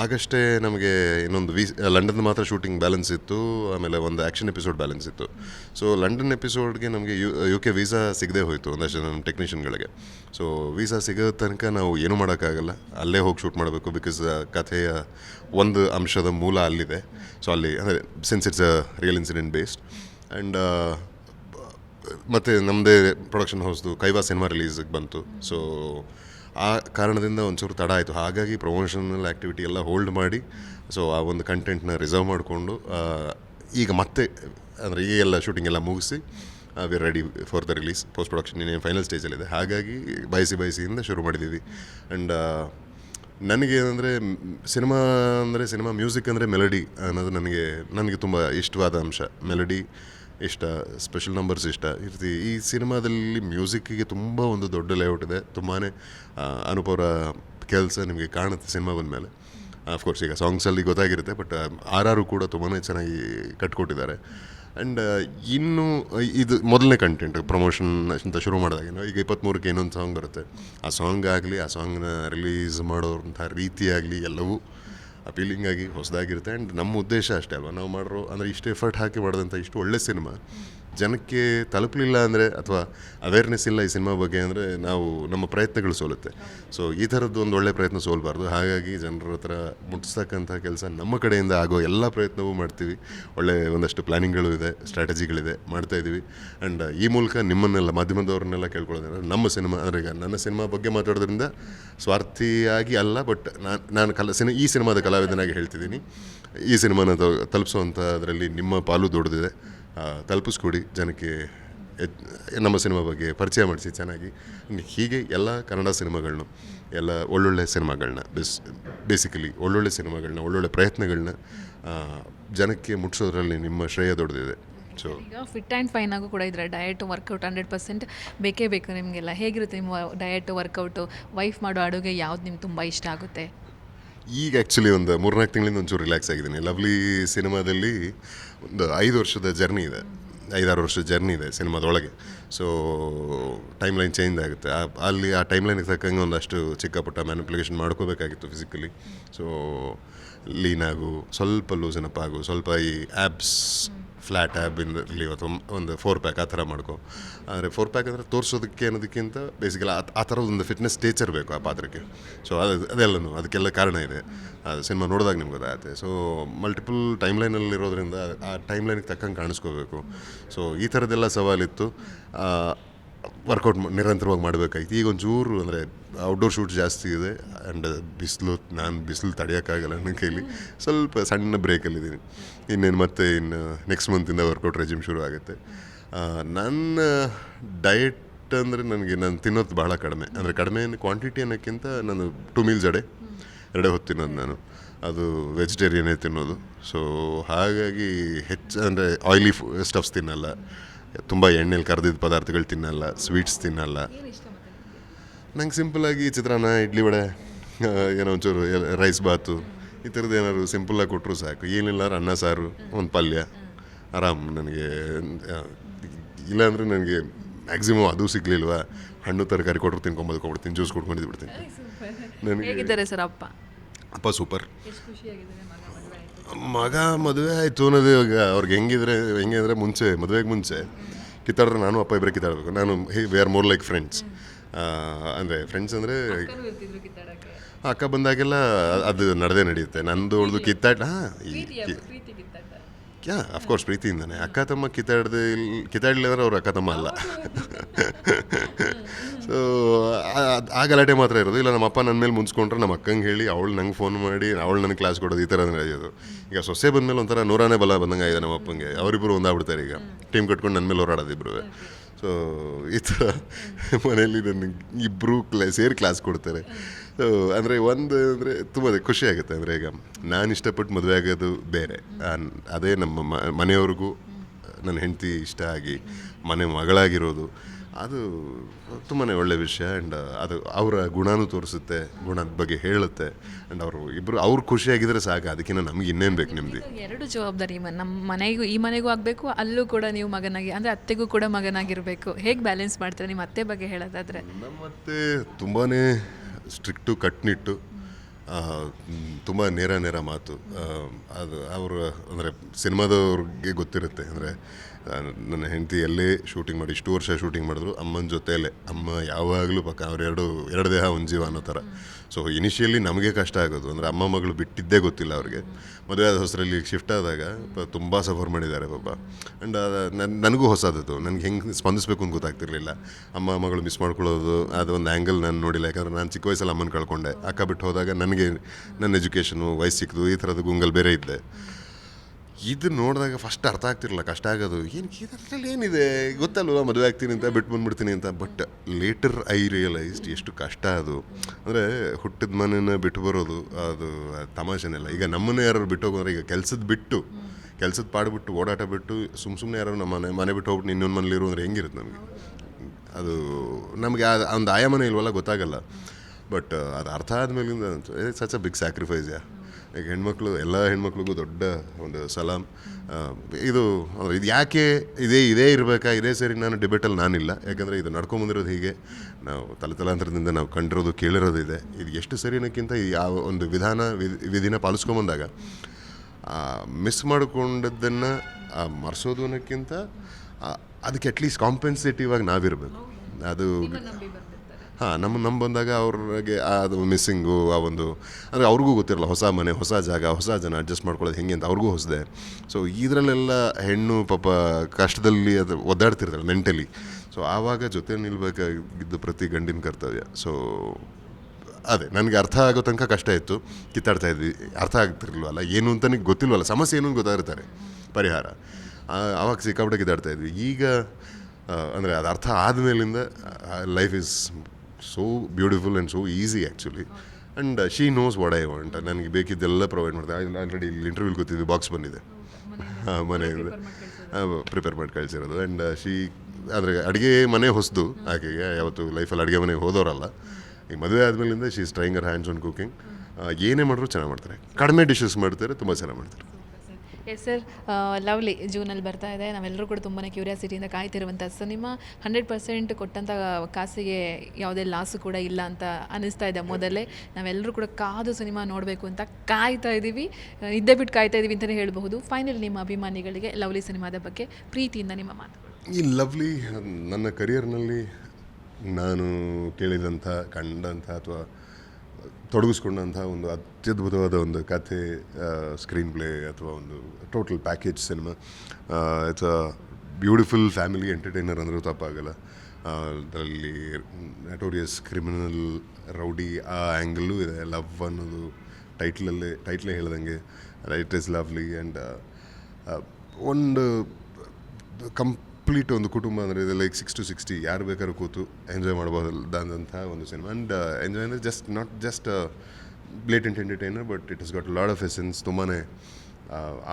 ಆಗಷ್ಟೇ ನಮಗೆ ಇನ್ನೊಂದು ವಿ ಲಂಡನ್ ಮಾತ್ರ ಶೂಟಿಂಗ್ ಬ್ಯಾಲೆನ್ಸ್ ಇತ್ತು, ಆಮೇಲೆ ಒಂದು ಆ್ಯಕ್ಷನ್ ಎಪಿಸೋಡ್ ಬ್ಯಾಲೆನ್ಸ್ ಇತ್ತು. ಸೊ ಲಂಡನ್ ಎಪಿಸೋಡ್ಗೆ ನಮಗೆ ಯು ಯು ಕೆ ವೀಸಾ ಸಿಗದೆ ಹೋಯಿತು, ಒಂದಷ್ಟು ನಮ್ಮ ಟೆಕ್ನಿಷಿಯನ್ಗಳಿಗೆ ಸೊ ವೀಸಾ ಸಿಗೋ ತನಕ ನಾವು ಏನೂ ಮಾಡೋಕ್ಕಾಗಲ್ಲ, ಅಲ್ಲೇ ಹೋಗಿ ಶೂಟ್ ಮಾಡಬೇಕು ಬಿಕಾಸ್ ಕಥೆಯ ಒಂದು ಅಂಶದ ಮೂಲ ಅಲ್ಲಿದೆ. ಸೊ ಅಲ್ಲಿ, ಅಂದರೆ since it's a real incident based and ಮತ್ತು ನಮ್ಮದೇ ಪ್ರೊಡಕ್ಷನ್ ಹೌಸ್ದು ಕೈವಾ ಸಿನಿಮಾ ರಿಲೀಸಿಗೆ ಬಂತು. ಸೊ ಆ ಕಾರಣದಿಂದ ಒಂಚೂರು ತಡ ಆಯಿತು. ಹಾಗಾಗಿ ಪ್ರಮೋಷನಲ್ ಆ್ಯಕ್ಟಿವಿಟಿ ಎಲ್ಲ ಹೋಲ್ಡ್ ಮಾಡಿ ಸೊ ಆ ಒಂದು ಕಂಟೆಂಟ್ನ ರಿಸರ್ವ್ ಮಾಡಿಕೊಂಡು ಈಗ ಮತ್ತೆ, ಅಂದರೆ ಈ ಎಲ್ಲ ಶೂಟಿಂಗ್ ಎಲ್ಲ ಮುಗಿಸಿ we ready for the release post production ಇನ್ನೇನು ಫೈನಲ್ ಸ್ಟೇಜಲ್ಲಿದೆ ಹಾಗಾಗಿ ಬಯಸಿ ಬಯಸಿಯಿಂದ ಶುರು ಮಾಡಿದ್ದೀವಿ. ಆ್ಯಂಡ್ ನನಗೆ ಅಂದರೆ ಸಿನಿಮಾ ಅಂದರೆ ಸಿನಿಮಾ ಮ್ಯೂಸಿಕ್ ಅಂದರೆ ಮೆಲಡಿ ಅನ್ನೋದು ನನಗೆ ನನಗೆ ತುಂಬ ಇಷ್ಟವಾದ ಅಂಶ. ಮೆಲಡಿ ಇಷ್ಟ ಸ್ಪೆಷಲ್ ನಂಬರ್ಸ್ ಇಷ್ಟ. ಈ ರೀತಿ ಈ ಸಿನಿಮಾದಲ್ಲಿ ಮ್ಯೂಸಿಕ್ಕಿಗೆ ತುಂಬ ಒಂದು ದೊಡ್ಡ ಲೇಔಟ್ ಇದೆ. ತುಂಬಾ ಅನುಪವರ ಕೆಲಸ ನಿಮಗೆ ಕಾಣುತ್ತೆ ಸಿನಿಮಾ ಬಂದಮೇಲೆ. ಅಫ್ಕೋರ್ಸ್ ಈಗ ಸಾಂಗ್ಸಲ್ಲಿ ಗೊತ್ತಾಗಿರುತ್ತೆ ಬಟ್ ಆರ್ ಆರು ಕೂಡ ತುಂಬಾ ಚೆನ್ನಾಗಿ ಕಟ್ಕೊಟ್ಟಿದ್ದಾರೆ. ಆ್ಯಂಡ್ ಇನ್ನು ಇದು ಮೊದಲನೇ ಕಂಟೆಂಟ್ ಪ್ರಮೋಷನ್ ಅಂತ ಶುರು ಮಾಡಿದಾಗ ಈಗ ಇಪ್ಪತ್ತ್ಮೂರಕ್ಕೆ ಇನ್ನೊಂದು ಸಾಂಗ್ ಬರುತ್ತೆ. ಆ ಸಾಂಗ್ ಆಗಲಿ, ಆ ಸಾಂಗ್ನ ರಿಲೀಸ್ ಮಾಡೋಂಥ ರೀತಿಯಾಗಲಿ ಎಲ್ಲವೂ ಅಪೀಲಿಂಗ್ ಆಗಿ ಹೊಸದಾಗಿರುತ್ತೆ. ಆ್ಯಂಡ್ ನಮ್ಮ ಉದ್ದೇಶ ಅಷ್ಟೇ ಅಲ್ವಾ? ನಾವು ಮಾಡಿರೋ, ಅಂದರೆ ಇಷ್ಟು ಎಫರ್ಟ್ ಹಾಕಿ ಮಾಡಿದಂಥ ಇಷ್ಟು ಒಳ್ಳೆ ಸಿನಿಮಾ ಜನಕ್ಕೆ ತಲುಪಲಿಲ್ಲ ಅಂದರೆ ಅಥವಾ ಅವೇರ್ನೆಸ್ ಇಲ್ಲ ಈ ಸಿನಿಮಾ ಬಗ್ಗೆ ಅಂದರೆ ನಾವು ನಮ್ಮ ಪ್ರಯತ್ನಗಳು ಸೋಲುತ್ತೆ. ಸೊ ಈ ಥರದ್ದು ಒಂದು ಒಳ್ಳೆ ಪ್ರಯತ್ನ ಸೋಲಬಾರ್ದು. ಹಾಗಾಗಿ ಜನರ ಹತ್ರ ಮುಟ್ಟಿಸ್ತಕ್ಕಂಥ ಕೆಲಸ ನಮ್ಮ ಕಡೆಯಿಂದ ಆಗೋ ಎಲ್ಲ ಪ್ರಯತ್ನವೂ ಮಾಡ್ತೀವಿ. ಒಳ್ಳೆ ಒಂದಷ್ಟು ಪ್ಲಾನಿಂಗ್ಗಳು ಇದೆ, ಸ್ಟ್ರಾಟಜಿಗಳಿದೆ, ಮಾಡ್ತಾ ಇದ್ದೀವಿ. ಆ್ಯಂಡ್ ಈ ಮೂಲಕ ನಿಮ್ಮನ್ನೆಲ್ಲ, ಮಾಧ್ಯಮದವ್ರನ್ನೆಲ್ಲ ಕೇಳ್ಕೊಳ್ಳೋದ್ರೆ ನಮ್ಮ ಸಿನಿಮಾ, ಅಂದರೆ ಈಗ ನನ್ನ ಸಿನಿಮಾ ಬಗ್ಗೆ ಮಾತಾಡೋದ್ರಿಂದ ಸ್ವಾರ್ಥಿಯಾಗಿ ಅಲ್ಲ ಬಟ್ ನಾನು ನಾನು ಕಲ, ಸಿನಿ, ಈ ಸಿನಿಮಾದ ಕಲಾವಿದನಾಗಿ ಹೇಳ್ತಿದ್ದೀನಿ. ಈ ಸಿನಿಮಾನ ತ- ತಲುಪಿಸುವಂಥದ್ರಲ್ಲಿ ನಿಮ್ಮ ಪಾಲು ದೊಡ್ಡದಿದೆ. ತಲುಪಿಸ್ಕೊಡಿ ಜನಕ್ಕೆ ನಮ್ಮ ಸಿನಿಮಾ ಬಗ್ಗೆ ಪರಿಚಯ ಮಾಡಿಸಿ ಚೆನ್ನಾಗಿ. ಹೀಗೆ ಎಲ್ಲ ಕನ್ನಡ ಸಿನಿಮಾಗಳನ್ನ ಎಲ್ಲ ಒಳ್ಳೊಳ್ಳೆ ಸಿನಿಮಾಗಳನ್ನ ಬೇಸ್ ಬೇಸಿಕಲಿ ಒಳ್ಳೊಳ್ಳೆ ಸಿನಿಮಾಗಳನ್ನ ಒಳ್ಳೊಳ್ಳೆ ಪ್ರಯತ್ನಗಳನ್ನ ಜನಕ್ಕೆ ಮುಟ್ಟಿಸೋದ್ರಲ್ಲಿ ನಿಮ್ಮ ಶ್ರೇಯ ದೊಡ್ಡದಿದೆ. ಸೊ
ಈಗ ಫಿಟ್ ಆ್ಯಂಡ್ ಫೈನ್ ಆಗು ಕೂಡ ಇದ್ರೆ ಡಯಟ್ ವರ್ಕೌಟ್ ಹಂಡ್ರೆಡ್ ಪರ್ಸೆಂಟ್ ಬೇಕೇ ಬೇಕು ನಿಮಗೆಲ್ಲ. ಹೇಗಿರುತ್ತೆ ನಿಮ್ಮ ಡಯಟ್ ವರ್ಕೌಟು ವೈಫ್ ಮಾಡೋ ಅಡುಗೆ ಯಾವ್ದು ನಿಮ್ಗೆ ತುಂಬ ಇಷ್ಟ ಆಗುತ್ತೆ?
ಈಗ ಆ್ಯಕ್ಚುಲಿ ಒಂದು ಮೂರ್ನಾಲ್ಕು ತಿಂಗಳಿಂದ ಒಂಚೂರು ರಿಲ್ಯಾಕ್ಸ್ ಆಗಿದ್ದೀನಿ. ಲವ್ಲಿ ಸಿನಿಮಾದಲ್ಲಿ ಒಂದು ಐದು ವರ್ಷದ ಜರ್ನಿ ಇದೆ. ಐದಾರು ವರ್ಷದ ಜರ್ನಿ ಇದೆ ಸಿನಿಮಾದೊಳಗೆ. ಸೊ ಟೈಮ್ ಲೈನ್ ಚೇಂಜ್ ಆಗುತ್ತೆ ಅಲ್ಲಿ ಆ ಟೈಮ್ ಲೈನ್ಗೆ ತಕ್ಕಂಗೆ ಒಂದಷ್ಟು ಚಿಕ್ಕ ಪುಟ್ಟ ಮ್ಯಾನಿಪ್ಯುಲೇಷನ್ ಮಾಡ್ಕೋಬೇಕಾಗಿತ್ತು ಫಿಸಿಕಲಿ ಸೊ ಲೀನಾಗು ಸ್ವಲ್ಪ ಲೂಸನಪ್ ಆಗು, ಸ್ವಲ್ಪ ಈ ಆ್ಯಬ್ಸ್ ಫ್ಲ್ಯಾಟ್ ಆ್ಯಬ್ ಇರಲಿ ಅಥವಾ ಒಂದು ಫೋರ್ ಪ್ಯಾಕ್ ಆ ಥರ ಮಾಡ್ಕೊ. ಆದರೆ ಫೋರ್ ಪ್ಯಾಕ್ ಅಂದರೆ ತೋರಿಸೋದಕ್ಕೆ ಅನ್ನೋದಕ್ಕಿಂತ ಬೇಸಿಕಲಿ ಆ ಥರದ ಒಂದು ಫಿಟ್ನೆಸ್ ಟೇಚರ್ ಬೇಕು ಆ ಪಾತ್ರಕ್ಕೆ. ಸೊ ಅದು ಅದೆಲ್ಲನೂ, ಅದಕ್ಕೆಲ್ಲ ಕಾರಣ ಇದೆ. ಅದು ಸಿನಿಮಾ ನೋಡಿದಾಗ ನಿಮ್ಗೆ ಗೊತ್ತಾಗುತ್ತೆ. ಸೊ ಮಲ್ಟಿಪಲ್ ಟೈಮ್ ಲೈನಲ್ಲಿ ಇರೋದ್ರಿಂದ ಆ ಟೈಮ್ ಲೈನಿಗೆ ತಕ್ಕಂಗೆ ಕಾಣಿಸ್ಕೋಬೇಕು. ಸೊ ಈ ಥರದ್ದೆಲ್ಲ ಸವಾಲಿತ್ತು. ವರ್ಕೌಟ್ ನಿರಂತರವಾಗಿ ಮಾಡಬೇಕಾಗಿತ್ತು. ಈಗ ಒಂಚೂರು ಅಂದರೆ ಔಟ್ಡೋರ್ ಶೂಟ್ ಜಾಸ್ತಿ ಇದೆ ಆ್ಯಂಡ್ ಬಿಸಿಲು, ನಾನು ಬಿಸಿಲು ತಡೆಯೋಕ್ಕಾಗಲ್ಲ ನನ್ನ ಕೈಲಿ. ಸ್ವಲ್ಪ ಸಣ್ಣ ಬ್ರೇಕಲ್ಲಿದ್ದೀನಿ ಇನ್ನೇನು ಮತ್ತೆ ಇನ್ನು ನೆಕ್ಸ್ಟ್ ಮಂತಿಂದ ವರ್ಕೌಟ್ ರೆಜಿಮ್ ಶುರು ಆಗುತ್ತೆ. ನನ್ನ ಡಯಟ್ ಅಂದರೆ ನನಗೆ ನಾನು ತಿನ್ನೋದು ಬಹಳ ಕಡಿಮೆ. ಅಂದರೆ ಕಡಿಮೆ ಕ್ವಾಂಟಿಟಿ ಅನ್ನೋಕ್ಕಿಂತ ನಾನು ಟೂ ಮೀಲ್ಸ್ ಅಡೆ ಎರಡೇ ಹೊತ್ತು ತಿನ್ನೋದು ನಾನು. ಅದು ವೆಜಿಟೇರಿಯನೇ ತಿನ್ನೋದು. ಸೊ ಹಾಗಾಗಿ ಹೆಚ್ಚು ಅಂದರೆ ಆಯ್ಲಿ ಸ್ಟಫ್ಸ್ ತಿನ್ನಲ್ಲ. ತುಂಬ ಎಣ್ಣೆಲಿ ಕರೆದಿದ್ದ ಪದಾರ್ಥಗಳು ತಿನ್ನಲ್ಲ ಸ್ವೀಟ್ಸ್ ತಿನ್ನಲ್ಲ. ನಂಗೆ ಸಿಂಪಲಾಗಿ ಚಿತ್ರಾನ್ನ ಇಡ್ಲಿ ವಡೆ ಏನೋ ಒಂಚೂರು ರೈಸ್ ಬಾತು ಈ ಥರದ್ದು ಏನಾದ್ರು ಸಿಂಪಲಾಗಿ ಕೊಟ್ಟರು ಸಾಕು. ಏನಿಲ್ಲ ಅನ್ನ ಸಾರು ಒಂದು ಪಲ್ಯ. ಆರಾಮ್ ನನಗೆ ಇಲ್ಲಾಂದರೆ ನನಗೆ ಮ್ಯಾಕ್ಸಿಮಮ್ ಅದು ಸಿಗ್ಲಿಲ್ವಾ? ಹಣ್ಣು ತರಕಾರಿ ಕೊಟ್ಟರು ತಿನ್ಕೊಂಬೋದು ಕೊಡ್ತೀನಿ ಜ್ಯೂಸ್ ಕೊಟ್ಕೊಂಡಿದ್ದು ಬಿಡ್ತೀನಿ ನನಗೆ
ಸರ್ ಅಪ್ಪ?
ಅಪ್ಪ ಸೂಪರ್.
ಮಗ ಮದುವೆ ಆಯಿತು
ಅನ್ನೋದು ಇವಾಗ ಅವ್ರಿಗೆ ಹೆಂಗಿದ್ರೆ ಹೆಂಗೆ ಅಂದರೆ ಮುಂಚೆ ಮದುವೆಗೆ ಮುಂಚೆ ಕಿತ್ತಾಡಿದ್ರೆ ನಾನು ಅಪ್ಪ ಇಬ್ಬರೇ ಕಿತ್ತಾಡಬೇಕು. ನಾನು hey we are more like friends ಅಂದರೆ ಫ್ರೆಂಡ್ಸ್ ಅಂದರೆ ಅಕ್ಕ ಬಂದಾಗೆಲ್ಲ ಅದು ನಡೆದೇ ನಡೆಯುತ್ತೆ. ನಂದು ಅವಳದು ಕಿತ್ತಾಟ ಹಾಂ ಯಾ ಅಫ್ಕೋರ್ಸ್ ಪ್ರೀತಿಯಿಂದಾನೆ ಅಕ್ಕ ತಮ್ಮ ಕಿತ್ತಾಡದೆ ಕಿತ್ತಾಡ್ಲಿದ್ರೆ ಅವ್ರ ಅಕ್ಕ ತಮ್ಮ ಅಲ್ಲ ಸೊ ಆ ಗಲಾಟೆ ಮಾತ್ರ ಇರೋದು. ಇಲ್ಲ ನಮ್ಮ ಅಪ್ಪ ನನ್ನ ಮೇಲೆ ಮುಂಚ್ಕೊಂಡ್ರೆ ನಮ್ಮ ಅಕ್ಕಂಗೆ ಹೇಳಿ ಅವಳು ನಂಗೆ ಫೋನ್ ಮಾಡಿ ಅವಳು ನನಗೆ ಕ್ಲಾಸ್ ಕೊಡೋದು ಈ ಥರ ನಡೆಯೋದು ಈಗ ಸೊಸೆ ಬಂದಮೇಲೆ ಒಂಥರ ನೂರಾನೇ ಬಲ ಬಂದಂಗೆ ಆಗಿದೆ ನಮ್ಮ ಅಪ್ಪಂಗೆ. ಅವರಿಬ್ಬರು ಒಂದಾಗ್ಬಿಡ್ತಾರೆ ಈಗ. ಟೀಮ್ ಕಟ್ಕೊಂಡು ನನ್ನ ಮೇಲೆ ಹೋರಾಡೋದು ಇಬ್ಬರು ಸೊ ಈ ಥರ ಮನೆಯಲ್ಲಿ ನನಗೆ ಇಬ್ಬರು ಕ್ಲಾ ಸೇರಿ ಕ್ಲಾಸ್ ಕೊಡ್ತಾರೆ. ಅಂದರೆ ಒಂದು ಅಂದರೆ ತುಂಬ ಖುಷಿ ಆಗುತ್ತೆ ಅಂದರೆ ಈಗ ನಾನು ಇಷ್ಟಪಟ್ಟು ಮದುವೆ ಆಗೋದು ಬೇರೆ. ಅದೇ ನಮ್ಮ ಮನೆಯವ್ರಿಗೂ ನನ್ನ ಹೆಂಡತಿ ಇಷ್ಟ ಆಗಿ ಮನೆ ಮಗಳಾಗಿರೋದು. ಅದು ತುಂಬಾ ಒಳ್ಳೆ ವಿಷಯ ಆ್ಯಂಡ್ ಅದು ಅವರ ಗುಣನೂ ತೋರಿಸುತ್ತೆ ಗುಣದ ಬಗ್ಗೆ ಹೇಳುತ್ತೆ ಆ್ಯಂಡ್ ಅವರು ಇಬ್ಬರು ಅವ್ರು ಖುಷಿಯಾಗಿದ್ರೆ ಸಾಕು ಅದಕ್ಕಿಂತ ನಮ್ಗೆ ಇನ್ನೇನು ಬೇಕು ನಿಮ್ಮದು
ಎರಡು ಜವಾಬ್ದಾರಿ ಮ- ನಮ್ಮ ಮನೆಗೂ ಈ ಮನೆಗೂ ಆಗಬೇಕು ಅಲ್ಲೂ ಕೂಡ ನೀವು ಮಗನಾಗಿ ಅಂದರೆ ಅತ್ತೆಗೂ ಕೂಡ ಮಗನಾಗಿರಬೇಕು. ಹೇಗೆ ಬ್ಯಾಲೆನ್ಸ್ ಮಾಡ್ತೀರಾ ನಿಮ್ಮ ಅತ್ತೆ ಬಗ್ಗೆ ಹೇಳೋದಾದ್ರೆ?
ನಮ್ಮತ್ತೆ ತುಂಬಾ ಸ್ಟ್ರಿಕ್ಟು ಕಟ್ನಿಟ್ಟು ತುಂಬ ನೇರ ನೇರ ಮಾತು. ಅದು ಅವರು ಅಂದರೆ ಸಿನಿಮಾದವ್ರಿಗೆ ಗೊತ್ತಿರುತ್ತೆ. ಅಂದರೆ ನನ್ನ ಹೆಂಡತಿ ಎಲ್ಲೇ ಶೂಟಿಂಗ್ ಮಾಡಿ, ಇಷ್ಟು ವರ್ಷ ಶೂಟಿಂಗ್ ಮಾಡಿದ್ರು. ಅಮ್ಮನ ಜೊತೆಯಲ್ಲೇ, ಅಮ್ಮ ಯಾವಾಗಲೂ ಪಕ್ಕ ಅವರೆರಡು ಎರಡು ದೇಹ ಒಂದು ಜೀವ ಅನ್ನೋ ಥರ. ಸೊ ಇನಿಷಿಯಲಿ ನಮಗೆ ಕಷ್ಟ ಆಗೋದು. ಅಂದರೆ ಅಮ್ಮ ಮಗಳು ಬಿಟ್ಟಿದ್ದೇ ಗೊತ್ತಿಲ್ಲ ಅವ್ರಿಗೆ. ಮದುವೆ ಆದ ಹೊಸರಲ್ಲಿ ಶಿಫ್ಟ್ ಆದಾಗ ತುಂಬ ಸಫರ್ ಮಾಡಿದ್ದಾರೆ ಪಾಪ. ಆ್ಯಂಡ್ ನನ್ನ ನನಗೂ ಹೊಸದದು. ನನಗೆ ಹೆಂಗೆ ಸ್ಪಂದಿಸಬೇಕು ಅಂತ ಗೊತ್ತಾಗ್ತಿರ್ಲಿಲ್ಲ. ಅಮ್ಮ, ಮಗಳು ಮಿಸ್ ಮಾಡ್ಕೊಳ್ಳೋದು ಅದು ಒಂದು ಆ್ಯಂಗಲ್ ನಾನು ನೋಡಿಲ್ಲ. ಯಾಕಂದ್ರೆ ನಾನು ಚಿಕ್ಕ ವಯಸ್ಸಲ್ಲಿ ಅಮ್ಮನ ಕಳ್ಕೊಂಡೆ. ಅಕ್ಕ ಬಿಟ್ಟು ಹೋದಾಗ ನನಗೆ ನನ್ನ ಎಜುಕೇಷನು ವಯಸ್ಸು ಈ ಥರದ ಗುಂಗಲ್ ಬೇರೆ ಇದ್ದೆ. ಇದು ನೋಡಿದಾಗ ಫಸ್ಟ್ ಅರ್ಥ ಆಗ್ತಿರಲಿಲ್ಲ, ಕಷ್ಟ ಆಗೋದು. ಏನು ಇದರಲ್ಲಿ ಏನಿದೆ? ಗೊತ್ತಲ್ವ ಮದುವೆ ಆಗ್ತೀನಿ ಅಂತ ಬಿಟ್ಟು ಬಂದ್ಬಿಡ್ತೀನಿ ಅಂತ? ಬಟ್ ಲೇಟರ್ ಐ ರಿಯಲೈಸ್ಡ್ ಎಷ್ಟು ಕಷ್ಟ ಅದು. ಅಂದರೆ ಹುಟ್ಟಿದ ಮನೇನ ಬಿಟ್ಟು ಬರೋದು, ಅದು ತಮಾಷೆನೆಲ್ಲ. ಈಗ ನಮ್ಮನ್ನೇ ಯಾರು ಬಿಟ್ಟು ಹೋಗೋದ್ರೆ ಈಗ ಕೆಲಸದ ಬಿಟ್ಟು, ಕೆಲಸದ ಪಾಡ್ಬಿಟ್ಟು ಓಡಾಟ ಬಿಟ್ಟು ಸುಮ್ಮ ಸುಮ್ಮನೆ ಯಾರು ನಮ್ಮ ಮನೆ ಮನೆ ಬಿಟ್ಟು ಹೋಗ್ಬಿಟ್ಟು ಇನ್ನೊಂದು ಮನೇಲಿ ಇರು ಅಂದರೆ ಹೆಂಗಿರುತ್ತೆ ನಮಗೆ? ಅದು ನಮಗೆ ಆ ಒಂದು ಆಯಾಮನೆ ಇಲ್ವಲ್ಲ ಗೊತ್ತಾಗಲ್ಲ. ಬಟ್ ಅದು ಅರ್ಥ ಆದಮೇಲಿಂದ such a big sacrifice yeah? ಈಗ ಹೆಣ್ಮಕ್ಳು ಎಲ್ಲ ಹೆಣ್ಮಕ್ಳಿಗೂ ದೊಡ್ಡ ಒಂದು ಸಲಾಮ್ ಇದು ಇದು ಯಾಕೆ ಇದೇ ಇದೇ ಇರಬೇಕಾ? ಇದೇ ಸರಿ ನಾನು ಡಿಬೇಟಲ್ಲಿ ನಾನಿಲ್ಲ. ಯಾಕಂದರೆ ಇದು ನಡ್ಕೊಂಬಂದಿರೋದು ಹೀಗೆ. ನಾವು ತಲೆ ತಲಾಂತರದಿಂದ ನಾವು ಕಂಡಿರೋದು ಕೇಳಿರೋದು ಇದೆ. ಇದು ಎಷ್ಟು ಸರಿನಕ್ಕಿಂತ ಯಾವ ಒಂದು ವಿಧಾನ ವಿಧಿ- ವಿಧಿನ ಪಾಲಿಸ್ಕೊಂಬಂದಾಗ ಮಿಸ್ ಮಾಡಿಕೊಂಡದ್ದನ್ನು ಮರೆಸೋದು ಅನ್ನೋಕ್ಕಿಂತ ಆ, ಅದಕ್ಕೆ ಅಟ್ಲೀಸ್ಟ್ ಕಾಂಪೆನ್ಸೇಟಿವ್ ಆಗಿ ನಾವಿರಬೇಕು. ಅದು ಹಾಂ, ನಮ್ಮ ನಮ್ಮ ಬಂದಾಗ ಅವ್ರಿಗೆ ಅದು ಮಿಸ್ಸಿಂಗು ಆ ಒಂದು, ಅಂದರೆ ಅವ್ರಿಗೂ ಗೊತ್ತಿರಲ್ಲ, ಹೊಸ ಮನೆ, ಹೊಸ ಜಾಗ, ಹೊಸ ಜನ ಅಡ್ಜಸ್ಟ್ ಮಾಡ್ಕೊಳ್ಳೋದು ಹೆಂಗೆ ಅಂತ ಅವ್ರಿಗೂ ಹೊಸದೆ. ಸೊ ಇದರಲ್ಲೆಲ್ಲ ಹೆಣ್ಣು, ಪಾಪ ಕಷ್ಟದಲ್ಲಿ ಅದು ಒದ್ದಾಡ್ತಿರ್ತಾರೆ ಮೆಂಟಲಿ ಸೊ ಆವಾಗ ಜೊತೆ ನಿಲ್ಬೇಕಾಗಿದ್ದು ಪ್ರತಿ ಗಂಡಿನ ಕರ್ತವ್ಯ. ಸೊ ಅದೇ, ನನಗೆ ಅರ್ಥ ಆಗೋ ತನಕ ಕಷ್ಟ ಇತ್ತು. ಕಿತ್ತಾಡ್ತಾ ಇದ್ವಿ. ಅರ್ಥ ಆಗ್ತಿರ್ಲಿಲ್ವಲ್ಲ? ಏನು ಅಂತ ನನಗೆ ಗೊತ್ತಿಲ್ವಲ್ಲ? ಸಮಸ್ಯೆ ಏನು ಗೊತ್ತಾಗಿರ್ತಾರೆ ಪರಿಹಾರ. ಆವಾಗ ಸಿಕ್ಕಾಪಟ್ಟೆ ಕಿತ್ತಾಡ್ತಾ ಇದ್ವಿ. ಈಗ ಅಂದರೆ ಅದು ಅರ್ಥ ಆದಮೇಲಿಂದ life is so beautiful and so easy actually and she knows what I want ನನಗೆ ಬೇಕಿದ್ದೆಲ್ಲ ಪ್ರೊವೈಡ್ ಮಾಡ್ತಾರೆ ಆಲ್ರೆಡಿ ಇಲ್ಲಿ ಇಂಟರ್ವ್ಯೂಲ್ ಗೊತ್ತಿದ್ದು ಬಾಕ್ಸ್ ಬಂದಿದೆ. ಮನೆಯಿಂದ ಪ್ರಿಪೇರ್ ಮಾಡಿ ಕಳಿಸಿರೋದು. ಆ್ಯಂಡ್ ಶೀ ಆದರೆ ಅಡುಗೆ ಮನೆ ಹೊಸದು ಆಕೆಗೆ ಯಾವತ್ತು ಲೈಫಲ್ಲಿ ಅಡುಗೆ ಮನೆಗೆ ಹೋದವರಲ್ಲ. ಈ ಮದುವೆ ಆದಮೇಲಿಂದ she is trying hands on cooking ಏನೇ ಮಾಡಿದ್ರು ಚೆನ್ನಾಗಿ ಮಾಡ್ತಾರೆ. ಕಡಿಮೆ ಡಿಶಸ್ ಮಾಡ್ತಾರೆ ತುಂಬ ಚೆನ್ನಾಗಿ ಮಾಡ್ತಾರೆ.
ಎಸ್ ಸರ್ ಲವ್ಲಿ ಜೂನಲ್ಲಿ ಬರ್ತಾ ಇದೆ. ನಾವೆಲ್ಲರೂ ಕೂಡ ತುಂಬಾ ಕ್ಯೂರಿಯಾಸಿಟಿಯಿಂದ ಕಾಯ್ತಿರುವಂಥ ಸಿನಿಮಾ. ಹಂಡ್ರೆಡ್ ಪರ್ಸೆಂಟ್ ಕೊಟ್ಟಂಥ ಕಾಸಿಗೆ ಯಾವುದೇ ಲಾಸು ಕೂಡ ಇಲ್ಲ ಅಂತ ಅನ್ನಿಸ್ತಾ ಇದೆ ಮೊದಲೇ. ನಾವೆಲ್ಲರೂ ಕೂಡ ಕಾದು ಸಿನಿಮಾ ನೋಡಬೇಕು ಅಂತ ಕಾಯ್ತಾ ಇದ್ದೀವಿ ಆ, ಇದ್ದೇ ಬಿಟ್ಟು ಕಾಯ್ತಾ ಇದ್ದೀವಿ ಅಂತಲೇ ಹೇಳಬಹುದು. ಫೈನಲ್ ನಿಮ್ಮ ಅಭಿಮಾನಿಗಳಿಗೆ ಲವ್ಲಿ ಸಿನಿಮಾದ ಬಗ್ಗೆ ಪ್ರೀತಿಯಿಂದ ನಿಮ್ಮ ಮಾತು.
ಈ ಲವ್ಲಿ ನನ್ನ ಕರಿಯರ್ನಲ್ಲಿ ನಾನು ಕೇಳಿದಂಥ ಕಂಡಂಥ ಅಥವಾ ತೊಡಗಿಸ್ಕೊಂಡಂಥ ಒಂದು ಅತ್ಯದ್ಭುತವಾದ ಒಂದು ಕಥೆ ಸ್ಕ್ರೀನ್ ಪ್ಲೇ ಅಥವಾ ಒಂದು total package cinema it's a beautiful family entertainer ಅಂದರೂ ತಪ್ಪಾಗಲ್ಲ. ಅದರಲ್ಲಿ ನೆಟೋರಿಯಸ್ ಕ್ರಿಮಿನಲ್ ರೌಡಿ ಆ ಆ್ಯಂಗಲ್ಲು ಇದೆ. ಲವ್ ಅನ್ನೋದು ಟೈಟ್ಲಲ್ಲೇ ಟೈಟ್ಲೇ ಹೇಳ್ದಂಗೆ. ರೈಟ್ ಇಸ್ ಲವ್ಲಿ ಆ್ಯಂಡ್ ಒಂದು ಕಂಪ್ಲೀಟ್ ಒಂದು ಕುಟುಂಬ ಅಂದರೆ ಇದು ಲೈಕ್ ಸಿಕ್ಸ್ ಟು ಸಿಕ್ಸ್ಟಿ ಯಾರು ಬೇಕಾದ್ರೂ ಕೂತು ಎಂಜಾಯ್ ಮಾಡ್ಬೋದಾದಂಥ ಒಂದು ಸಿನಿಮಾ ಆ್ಯಂಡ್ ಎಂಜಾಯ್ ಅಂದರೆ just not just blatant entertainer but it is got lot of essence ತುಂಬಾ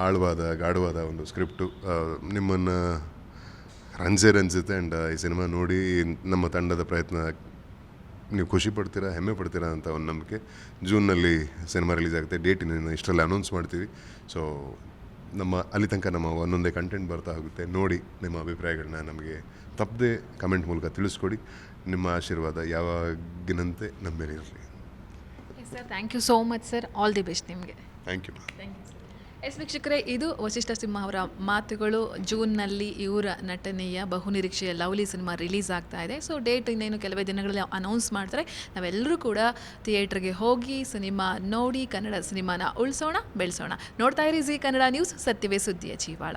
ಆಳವಾದ, ಗಾಢವಾದ ಒಂದು ಸ್ಕ್ರಿಪ್ಟು ನಿಮ್ಮನ್ನು ರಂಜೆ ರಂಜಿತೆ ಆ್ಯಂಡ್ ಈ ಸಿನಿಮಾ ನೋಡಿ ನಮ್ಮ ತಂಡದ ಪ್ರಯತ್ನ ನೀವು ಖುಷಿ ಪಡ್ತೀರಾ, ಹೆಮ್ಮೆ ಪಡ್ತೀರಾ ಅಂತ ಒಂದು ನಂಬಿಕೆ. ಜೂನ್ನಲ್ಲಿ ಸಿನಿಮಾ ರಿಲೀಸ್ ಆಗುತ್ತೆ. ಡೇಟ್ ಇನ್ನು ಇಷ್ಟರಲ್ಲಿ ಅನೌನ್ಸ್ ಮಾಡ್ತೀವಿ. ಸೊ ನಮ್ಮ ಅಲ್ಲಿ ತನಕ ನಮ್ಮ ಒಂದೊಂದೇ ಕಂಟೆಂಟ್ ಬರ್ತಾ ಹೋಗುತ್ತೆ. ನೋಡಿ ನಿಮ್ಮ ಅಭಿಪ್ರಾಯಗಳನ್ನ ನಮಗೆ ತಪ್ಪದೆ ಕಮೆಂಟ್ ಮೂಲಕ ತಿಳಿಸ್ಕೊಡಿ. ನಿಮ್ಮ ಆಶೀರ್ವಾದ ಯಾವಾಗಿನಂತೆ ನಮ್ಮ ಮೇಲೆ ಇರಲಿ
sir thank you so much sir all the best ನಿಮಗೆ thank you
thank you
yes ವೀಕ್ಷಕರೇ, ಇದು ವಶಿಷ್ಠ ಸಿಂಹ ಅವರ ಮಾತುಗಳು. ಜೂನ್ನಲ್ಲಿ ಇವರ ನಟನೆಯ ಬಹುನಿರೀಕ್ಷೆಯ ಲವ್ಲಿ ಸಿನಿಮಾ ರಿಲೀಸ್ ಆಗ್ತಾ ಇದೆ. ಸೊ, ಡೇಟ್ ಇನ್ನೇನು ಕೆಲವೇ ದಿನಗಳಲ್ಲಿ ಅನೌನ್ಸ್ ಮಾಡ್ತಾರೆ. ನಾವೆಲ್ಲರೂ ಕೂಡ ಥಿಯೇಟ್ರಿಗೆ ಹೋಗಿ ಸಿನಿಮಾ ನೋಡಿ ಕನ್ನಡ ಸಿನಿಮಾನ ಉಳಿಸೋಣ, ಬೆಳೆಸೋಣ. ನೋಡ್ತಾ ಇರಿ ಜಿ ಕನ್ನಡ ನ್ಯೂಸ್, ಸತ್ಯವೇ ಸುದ್ದಿಯ ಜೀವಾಳ